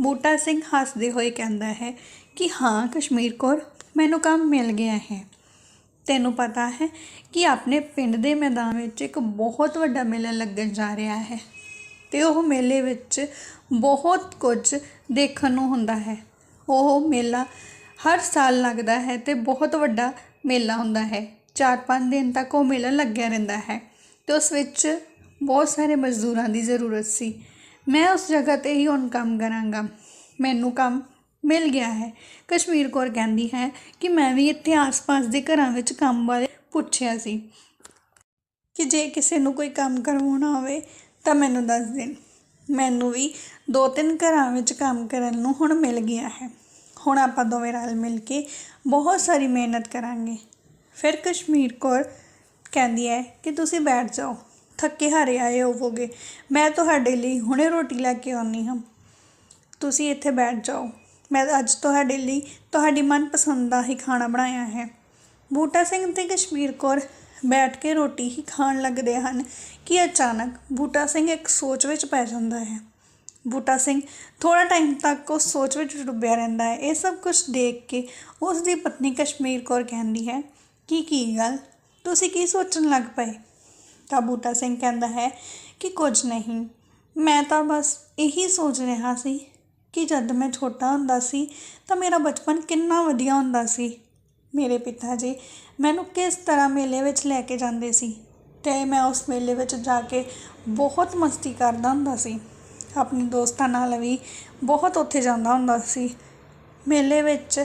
ਬੂਟਾ ਸਿੰਘ ਹੱਸਦੇ ਹੋਏ ਕਹਿੰਦਾ ਹੈ ਕਿ ਹਾਂ, ਕਸ਼ਮੀਰ ਕੌਰ, ਮੈਨੂੰ ਕੰਮ ਮਿਲ ਗਿਆ ਹੈ। ਤੈਨੂੰ ਪਤਾ ਹੈ ਕਿ ਆਪਣੇ ਪਿੰਡ ਦੇ ਮੈਦਾਨ ਵਿੱਚ ਇੱਕ ਬਹੁਤ ਵੱਡਾ ਮੇਲਾ ਲੱਗਣ ਜਾ ਰਿਹਾ ਹੈ ਤੇ ਉਹ ਮੇਲੇ ਵਿੱਚ ਬਹੁਤ ਕੁਝ ਦੇਖਣ ਨੂੰ ਹੁੰਦਾ ਹੈ। ਉਹ ਮੇਲਾ ਹਰ ਸਾਲ ਲੱਗਦਾ ਹੈ ਤੇ ਬਹੁਤ ਵੱਡਾ ਮੇਲਾ ਹੁੰਦਾ ਹੈ। 4-5 ਦਿਨ ਤੱਕ ਉਹ ਮੇਲਾ ਲੱਗਿਆ ਰਹਿੰਦਾ ਹੈ ਤੇ ਉਸ ਵਿੱਚ ਬਹੁਤ ਸਾਰੇ ਮਜ਼ਦੂਰਾਂ ਦੀ ਜ਼ਰੂਰਤ ਸੀ। ਮੈਂ ਉਸ ਜਗ੍ਹਾ ਤੇ ਹੀ ਹੁਣ ਕੰਮ ਕਰਾਂਗਾ। ਮੈਨੂੰ ਕੰਮ ਮਿਲ ਗਿਆ ਹੈ। ਕਸ਼ਮੀਰ ਕੌਰ ਕਹਿੰਦੀ ਹੈ ਕਿ ਮੈਂ ਵੀ ਇੱਥੇ ਆਸ-ਪਾਸ ਦੇ ਘਰਾਂ ਵਿੱਚ ਕੰਮ ਬਾਰੇ ਪੁੱਛਿਆ ਸੀ ਕਿ ਜੇ ਕਿਸੇ ਨੂੰ ਕੋਈ ਕੰਮ ਕਰਵਾਉਣਾ ਹੋਵੇ ਤਾਂ ਮੈਨੂੰ ਦੱਸ ਦੇਣ। ਮੈਨੂੰ ਵੀ ਦੋ ਤਿੰਨ ਘਰਾਂ ਵਿੱਚ ਕੰਮ ਕਰਨ ਨੂੰ ਹੁਣ ਮਿਲ ਗਿਆ ਹੈ। ਹੁਣ ਆਪਾਂ ਦੋਵੇਂ ਰਲ ਮਿਲ ਕੇ ਬਹੁਤ ਸਾਰੀ ਮਿਹਨਤ ਕਰਾਂਗੇ। ਫਿਰ ਕਸ਼ਮੀਰ ਕੌਰ ਕਹਿੰਦੀ ਹੈ ਕਿ ਤੁਸੀਂ ਬੈਠ ਜਾਓ। ਥੱਕੇ ਹਾਰੇ ਆਏ ਹੋਵੋਗੇ। ਮੈਂ ਤੁਹਾਡੇ ਲਈ ਹੁਣੇ ਰੋਟੀ ਲੈ ਕੇ ਆਉਣੀ ਹਾਂ। ਤੁਸੀਂ ਇੱਥੇ ਬੈਠ ਜਾਓ। ਮੈਂ ਅੱਜ ਤੁਹਾਡੇ ਲਈ ਤੁਹਾਡੀ ਮਨਪਸੰਦ ਦਾ ਹੀ ਖਾਣਾ ਬਣਾਇਆ ਹੈ। ਬੂਟਾ ਸਿੰਘ ਤੇ ਕਸ਼ਮੀਰ ਕੌਰ ਬੈਠ ਕੇ ਰੋਟੀ ਹੀ ਖਾਣ ਲੱਗਦੇ ਹਨ ਕਿ ਅਚਾਨਕ ਬੂਟਾ ਸਿੰਘ ਇੱਕ ਸੋਚ ਵਿੱਚ ਪੈ ਜਾਂਦਾ ਹੈ। ਬੂਟਾ ਸਿੰਘ ਥੋੜਾ ਟਾਈਮ ਤੱਕ ਉਸ ਸੋਚ ਵਿੱਚ ਡੁੱਬਿਆ ਰਹਿੰਦਾ ਹੈ। ਇਹ ਸਭ ਕੁਝ ਦੇਖ ਕੇ ਉਸ ਦੀ ਪਤਨੀ ਕਸ਼ਮੀਰ ਕੌਰ ਕਹਿੰਦੀ ਹੈ ਕੀ ਕੀ ਗੱਲ? ਤੁਸੀਂ ਕੀ ਸੋਚਣ ਲੱਗ ਪਏ? ਤਾਂ ਬੂਟਾ ਸਿੰਘ ਕਹਿੰਦਾ ਹੈ ਕਿ ਕੁਝ ਨਹੀਂ। ਮੈਂ ਤਾਂ ਬਸ ਇਹੀ ਸੋਚ ਰਿਹਾ ਸੀ ਕਿ ਜਦ ਮੈਂ ਛੋਟਾ ਹੁੰਦਾ ਸੀ ਤਾਂ ਮੇਰਾ ਬਚਪਨ ਕਿੰਨਾ ਵਧੀਆ ਹੁੰਦਾ ਸੀ। ਮੇਰੇ ਪਿਤਾ ਜੀ ਮੈਨੂੰ ਕਿਸ ਤਰ੍ਹਾਂ ਮੇਲੇ ਵਿੱਚ ਲੈ ਕੇ ਜਾਂਦੇ ਸੀ ਤੇ ਮੈਂ ਉਸ ਮੇਲੇ ਵਿੱਚ ਜਾ ਕੇ ਬਹੁਤ ਮਸਤੀ ਕਰਦਾ ਹੁੰਦਾ ਸੀ। ਆਪਣੇ ਦੋਸਤਾਂ ਨਾਲ ਵੀ ਬਹੁਤ ਉੱਥੇ ਜਾਂਦਾ ਹੁੰਦਾ ਸੀ। ਮੇਲੇ ਵਿੱਚ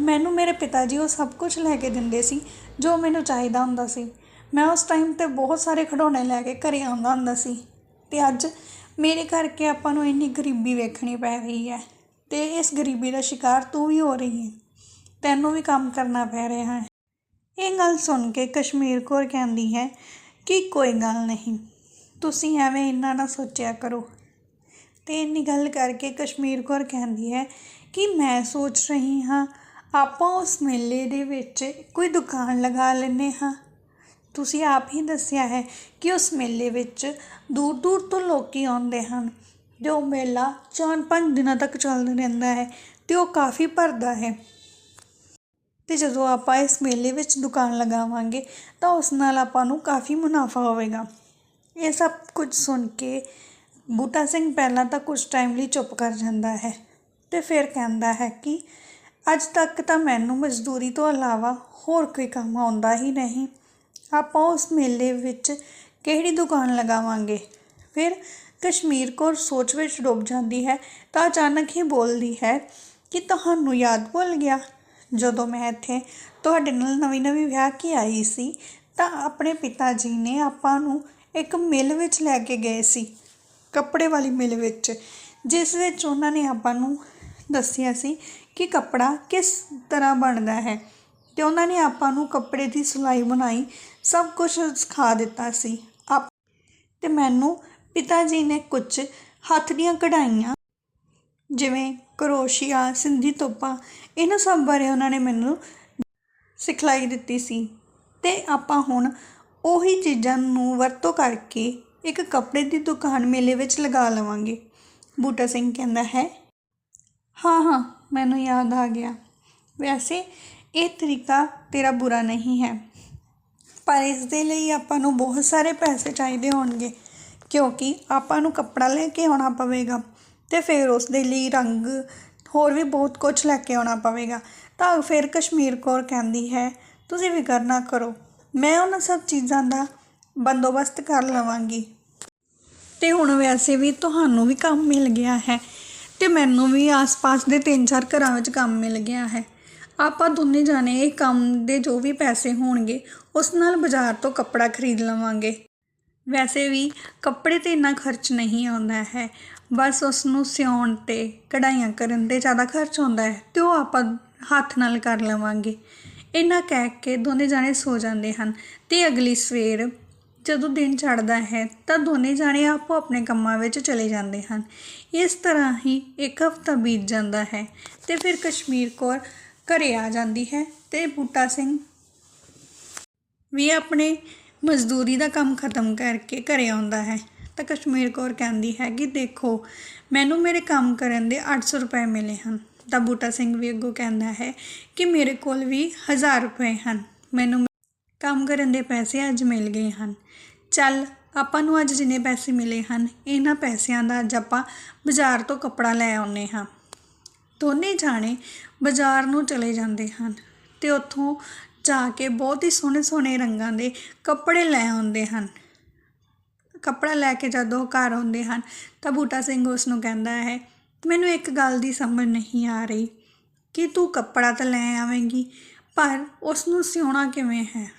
ਮੈਨੂੰ ਮੇਰੇ ਪਿਤਾ ਜੀ ਉਹ ਸਭ ਕੁਝ ਲੈ ਕੇ ਦਿੰਦੇ ਸੀ ਜੋ ਮੈਨੂੰ ਚਾਹੀਦਾ ਹੁੰਦਾ ਸੀ। ਮੈਂ ਉਸ ਟਾਈਮ ਤੇ ਬਹੁਤ ਸਾਰੇ ਖਿਡੌਣੇ ਲੈ ਕੇ ਘਰ ਆਉਂਦਾ ਹੁੰਦਾ ਸੀ ਅਤੇ ਅੱਜ ਮੇਰੇ ਕਰਕੇ ਆਪਾਂ ਨੂੰ ਇੰਨੀ ਗਰੀਬੀ ਵੇਖਣੀ ਪੈ ਰਹੀ ਹੈ ਅਤੇ ਇਸ ਗਰੀਬੀ ਦਾ ਸ਼ਿਕਾਰ ਤੂੰ ਵੀ ਹੋ ਰਹੀ ਹੈ, ਤੈਨੂੰ ਵੀ ਕੰਮ ਕਰਨਾ ਪੈ ਰਿਹਾ ਹੈ। ਇਹ ਗੱਲ ਸੁਣ ਕੇ ਕਸ਼ਮੀਰ ਕੌਰ ਕਹਿੰਦੀ ਹੈ ਕਿ ਕੋਈ ਗੱਲ ਨਹੀਂ, ਤੁਸੀਂ ਐਵੇਂ ਇੰਨਾ ਨਾ ਸੋਚਿਆ ਕਰੋ। ਤੇ ਇੰਨੀ ਗੱਲ ਕਰਕੇ ਕਸ਼ਮੀਰ ਕੌਰ ਕਹਿੰਦੀ ਹੈ ਕਿ ਮੈਂ ਸੋਚ ਰਹੀ ਹਾਂ, ਆਪਾਂ ਉਸ ਮੇਲੇ ਦੇ ਵਿੱਚ ਕੋਈ ਦੁਕਾਨ ਲਗਾ ਲੈਂਦੇ ਹਾਂ। ਤੁਸੀਂ ਆਪ ਹੀ ਦੱਸਿਆ ਹੈ ਕਿ ਉਸ ਮੇਲੇ ਵਿੱਚ ਦੂਰ ਦੂਰ ਤੋਂ ਲੋਕੀ ਆਉਂਦੇ ਹਨ ਤੇ ਉਹ ਮੇਲਾ ਚਾਰ ਪੰਜ ਦਿਨਾਂ ਤੱਕ ਚੱਲਦਾ ਰਹਿੰਦਾ ਹੈ ਤੇ ਉਹ ਕਾਫੀ ਭਰਦਾ ਹੈ। ਤੇ ਜਦੋਂ ਆਪਾਂ ਇਸ ਮੇਲੇ ਵਿੱਚ ਦੁਕਾਨ ਲਗਾਵਾਂਗੇ ਤਾਂ ਉਸ ਨਾਲ ਆਪਾਂ ਨੂੰ ਕਾਫੀ ਮੁਨਾਫਾ ਹੋਵੇਗਾ। ਇਹ ਸਭ ਕੁਝ ਸੁਣ ਕੇ ਬੂਟਾ ਸਿੰਘ ਪਹਿਲਾਂ ਤਾਂ ਕੁਝ ਟਾਈਮ ਲਈ ਚੁੱਪ ਕਰ ਜਾਂਦਾ ਹੈ ਤੇ ਫਿਰ ਕਹਿੰਦਾ ਹੈ ਕਿ ਅੱਜ ਤੱਕ ਤਾਂ ਮੈਨੂੰ ਮਜ਼ਦੂਰੀ ਤੋਂ ਇਲਾਵਾ ਹੋਰ ਕੋਈ ਕੰਮ ਆਉਂਦਾ ਹੀ ਨਹੀਂ। ਆਪਾਂ ਉਸ ਮੇਲੇ ਵਿੱਚ ਕਿਹੜੀ ਦੁਕਾਨ ਲਗਾਵਾਂਗੇ? ਫਿਰ ਕਸ਼ਮੀਰ ਕੌਰ ਸੋਚ ਵਿੱਚ ਡੁੱਬ ਜਾਂਦੀ ਹੈ, ਤਾਂ ਅਚਾਨਕ ਹੀ ਬੋਲਦੀ ਹੈ ਕਿ ਤੁਹਾਨੂੰ ਯਾਦ ਭੁੱਲ ਗਿਆ? ਜਦੋਂ ਮੈਂ ਇੱਥੇ ਤੁਹਾਡੇ ਨਾਲ ਨਵੀਂ ਨਵੀਂ ਵਿਆਹ ਕੇ ਆਈ ਸੀ, ਤਾਂ ਆਪਣੇ ਪਿਤਾ ਜੀ ਨੇ ਆਪਾਂ ਨੂੰ ਇੱਕ ਮਿਲ ਵਿੱਚ ਲੈ ਕੇ ਗਏ ਸੀ, ਕੱਪੜੇ ਵਾਲੀ ਮਿਲ ਵਿੱਚ, ਜਿਸ ਵਿੱਚ ਉਹਨਾਂ ਨੇ ਆਪਾਂ ਨੂੰ ਦੱਸਿਆ ਸੀ ਕਿ ਕੱਪੜਾ ਕਿਸ ਤਰ੍ਹਾਂ ਬਣਦਾ ਹੈ। ਤੇ ਉਹਨਾਂ ਨੇ ਆਪਾਂ ਨੂੰ ਕੱਪੜੇ ਦੀ ਸਿਲਾਈ ਬਣਾਈ ਸਭ ਕੁਝ ਸਿਖਾ ਦਿੱਤਾ ਸੀ। ਆਪ ਤੇ ਮੈਨੂੰ ਪਿਤਾ ਜੀ ਨੇ ਕੁਝ ਹੱਥ ਦੀਆਂ ਕਢਾਈਆਂ, ਜਿਵੇਂ ਕਰੋਸ਼ੀਆ, ਸਿੰਧੀ ਤੋਪਾ, ਇਹਨਾਂ ਸਭ ਬਾਰੇ ਉਹਨਾਂ ਨੇ ਮੈਨੂੰ ਸਿਖਲਾਈ ਦਿੱਤੀ ਸੀ। ਤੇ ਆਪਾਂ ਹੁਣ ਉਹੀ ਚੀਜ਼ਾਂ ਨੂੰ ਵਰਤੋਂ ਕਰਕੇ ਇੱਕ ਕੱਪੜੇ ਦੀ ਦੁਕਾਨ ਮੇਲੇ ਵਿੱਚ ਲਗਾ ਲਵਾਂਗੇ। ਬੂਟਾ ਸਿੰਘ ਕਹਿੰਦਾ ਹੈ, ਹਾਂ ਹਾਂ, ਮੈਨੂੰ ਯਾਦ ਆ ਗਿਆ। ਵੈਸੇ ਇਹ ਤਰੀਕਾ ਤੇਰਾ ਬੁਰਾ ਨਹੀਂ ਹੈ। ਪਰ ਇਸ ਦੇ ਲਈ ਆਪਾਂ ਨੂੰ ਬਹੁਤ ਸਾਰੇ ਪੈਸੇ ਚਾਹੀਦੇ ਹੋਣਗੇ, ਕਿਉਂਕਿ ਆਪਾਂ ਨੂੰ ਕੱਪੜਾ ਲੈ ਕੇ ਆਉਣਾ ਪਵੇਗਾ ਤੇ ਫਿਰ ਉਸ ਦੇ ਲਈ ਰੰਗ ਹੋਰ ਵੀ ਬਹੁਤ ਕੁਝ ਲੈ ਕੇ ਆਉਣਾ ਪਵੇਗਾ। ਤਾਂ ਫਿਰ ਕਸ਼ਮੀਰ ਕੌਰ ਕਹਿੰਦੀ ਹੈ, ਤੁਸੀਂ ਫਿਕਰ ਨਾ ਕਰੋ, ਮੈਂ ਉਹਨਾਂ ਸਭ ਚੀਜ਼ਾਂ ਦਾ ਬੰਦੋਬਸਤ ਕਰ ਲਵਾਂਗੀ। ਤੇ ਹੁਣ ਵੈਸੇ ਵੀ ਤੁਹਾਨੂੰ ਵੀ ਕੰਮ ਮਿਲ ਗਿਆ ਹੈ ਤੇ ਮੈਨੂੰ ਵੀ ਆਸ-ਪਾਸ ਦੇ ਤਿੰਨ ਚਾਰ ਘਰਾਂ ਵਿੱਚ ਕੰਮ ਮਿਲ ਗਿਆ ਹੈ। ਆਪਾਂ ਦੋਨੇ ਜਾਣੇ ਇਹ ਕੰਮ ਦੇ ਜੋ ਵੀ ਪੈਸੇ ਹੋਣਗੇ, ਉਸ ਨਾਲ ਬਾਜ਼ਾਰ ਤੋਂ ਕੱਪੜਾ ਖਰੀਦ ਲਵਾਂਗੇ। ਵੈਸੇ ਵੀ ਕੱਪੜੇ ਤੇ ਇੰਨਾ ਖਰਚ ਨਹੀਂ ਆਉਂਦਾ ਹੈ। ਬਸ ਉਸ ਨੂੰ ਸਿਉਣ ਤੇ ਕਢਾਈਆਂ ਕਰਨ ਤੇ ਜ਼ਿਆਦਾ ਖਰਚ ਆਉਂਦਾ ਹੈ ਤੇ ਉਹ ਆਪਾਂ ਹੱਥ ਨਾਲ ਕਰ ਲਵਾਂਗੇ। ਇੰਨਾ ਕਹਿ ਕੇ ਦੋਨੇ ਜਾਣੇ ਸੋ ਜਾਂਦੇ ਹਨ ਤੇ ਅਗਲੀ ਸਵੇਰ ਜਦੋਂ ਦਿਨ ਚੜ੍ਹਦਾ ਹੈ ਤਾਂ ਦੋਨੇ ਜਾਣੇ ਆਪੋ ਆਪਣੇ ਕੰਮਾਂ ਵਿੱਚ ਚਲੇ ਜਾਂਦੇ ਹਨ। ਇਸ ਤਰ੍ਹਾਂ ਹੀ ਇੱਕ ਹਫ਼ਤਾ ਬੀਤ ਜਾਂਦਾ ਹੈ ਤੇ ਫਿਰ ਕਸ਼ਮੀਰ ਕੌਰ ਘਰੇ ਆ ਜਾਂਦੀ ਹੈ ਤੇ ਬੂਟਾ ਸਿੰਘ ਵੀ ਆਪਣੇ ਮਜ਼ਦੂਰੀ ਦਾ ਕੰਮ ਖਤਮ ਕਰਕੇ ਘਰੇ ਆਉਂਦਾ ਹੈ। ਤਾਂ ਕਸ਼ਮੀਰ ਕੌਰ ਕਹਿੰਦੀ ਹੈ ਕਿ ਦੇਖੋ, ਮੈਨੂੰ ਮੇਰੇ ਕੰਮ ਕਰਨ ਦੇ 800 ਰੁਪਏ ਮਿਲੇ ਹਨ। ਤਾਂ ਬੂਟਾ ਸਿੰਘ ਵੀ ਅੱਗੋਂ ਕਹਿੰਦਾ ਹੈ ਕਿ ਮੇਰੇ ਕੋਲ ਵੀ 1000 ਰੁਪਏ ਹਨ। ਮੈਨੂੰ ਕੰਮ ਕਰਨ ਦੇ ਪੈਸੇ ਅੱਜ ਮਿਲ ਗਏ ਹਨ। ਚੱਲ, ਆਪਾਂ ਨੂੰ ਅੱਜ ਜਿੰਨੇ ਪੈਸੇ ਮਿਲੇ ਹਨ, ਇਹਨਾਂ ਪੈਸਿਆਂ ਦਾ ਅੱਜ ਆਪਾਂ ਬਾਜ਼ਾਰ ਤੋਂ ਕੱਪੜਾ ਲੈ ਆਉਨੇ ਹਾਂ। ਦੋਨੇ ਜਾਣੇ ਬਾਜ਼ਾਰ ਨੂੰ ਚਲੇ ਜਾਂਦੇ ਹਨ ਤੇ ਉੱਥੋਂ ਜਾ ਕੇ ਬਹੁਤ ਹੀ ਸੋਹਣੇ ਸੋਹਣੇ ਰੰਗਾਂ ਦੇ ਕੱਪੜੇ ਲੈ ਆਉਂਦੇ ਹਨ। ਕੱਪੜਾ ਲੈ ਕੇ ਜਦੋਂ ਉਹ ਘਰ ਆਉਂਦੇ ਹਨ ਤਾਂ ਬੂਟਾ ਸਿੰਘ ਉਸ ਨੂੰ ਕਹਿੰਦਾ ਹੈ, ਮੈਨੂੰ ਇੱਕ ਗੱਲ ਦੀ ਸਮਝ ਨਹੀਂ ਆ ਰਹੀ ਕਿ ਤੂੰ ਕੱਪੜਾ ਤਾਂ ਲੈ ਆਵੇਂਗੀ, ਪਰ ਉਸ ਨੂੰ ਸਿਉਣਾ ਕਿਵੇਂ ਹੈ?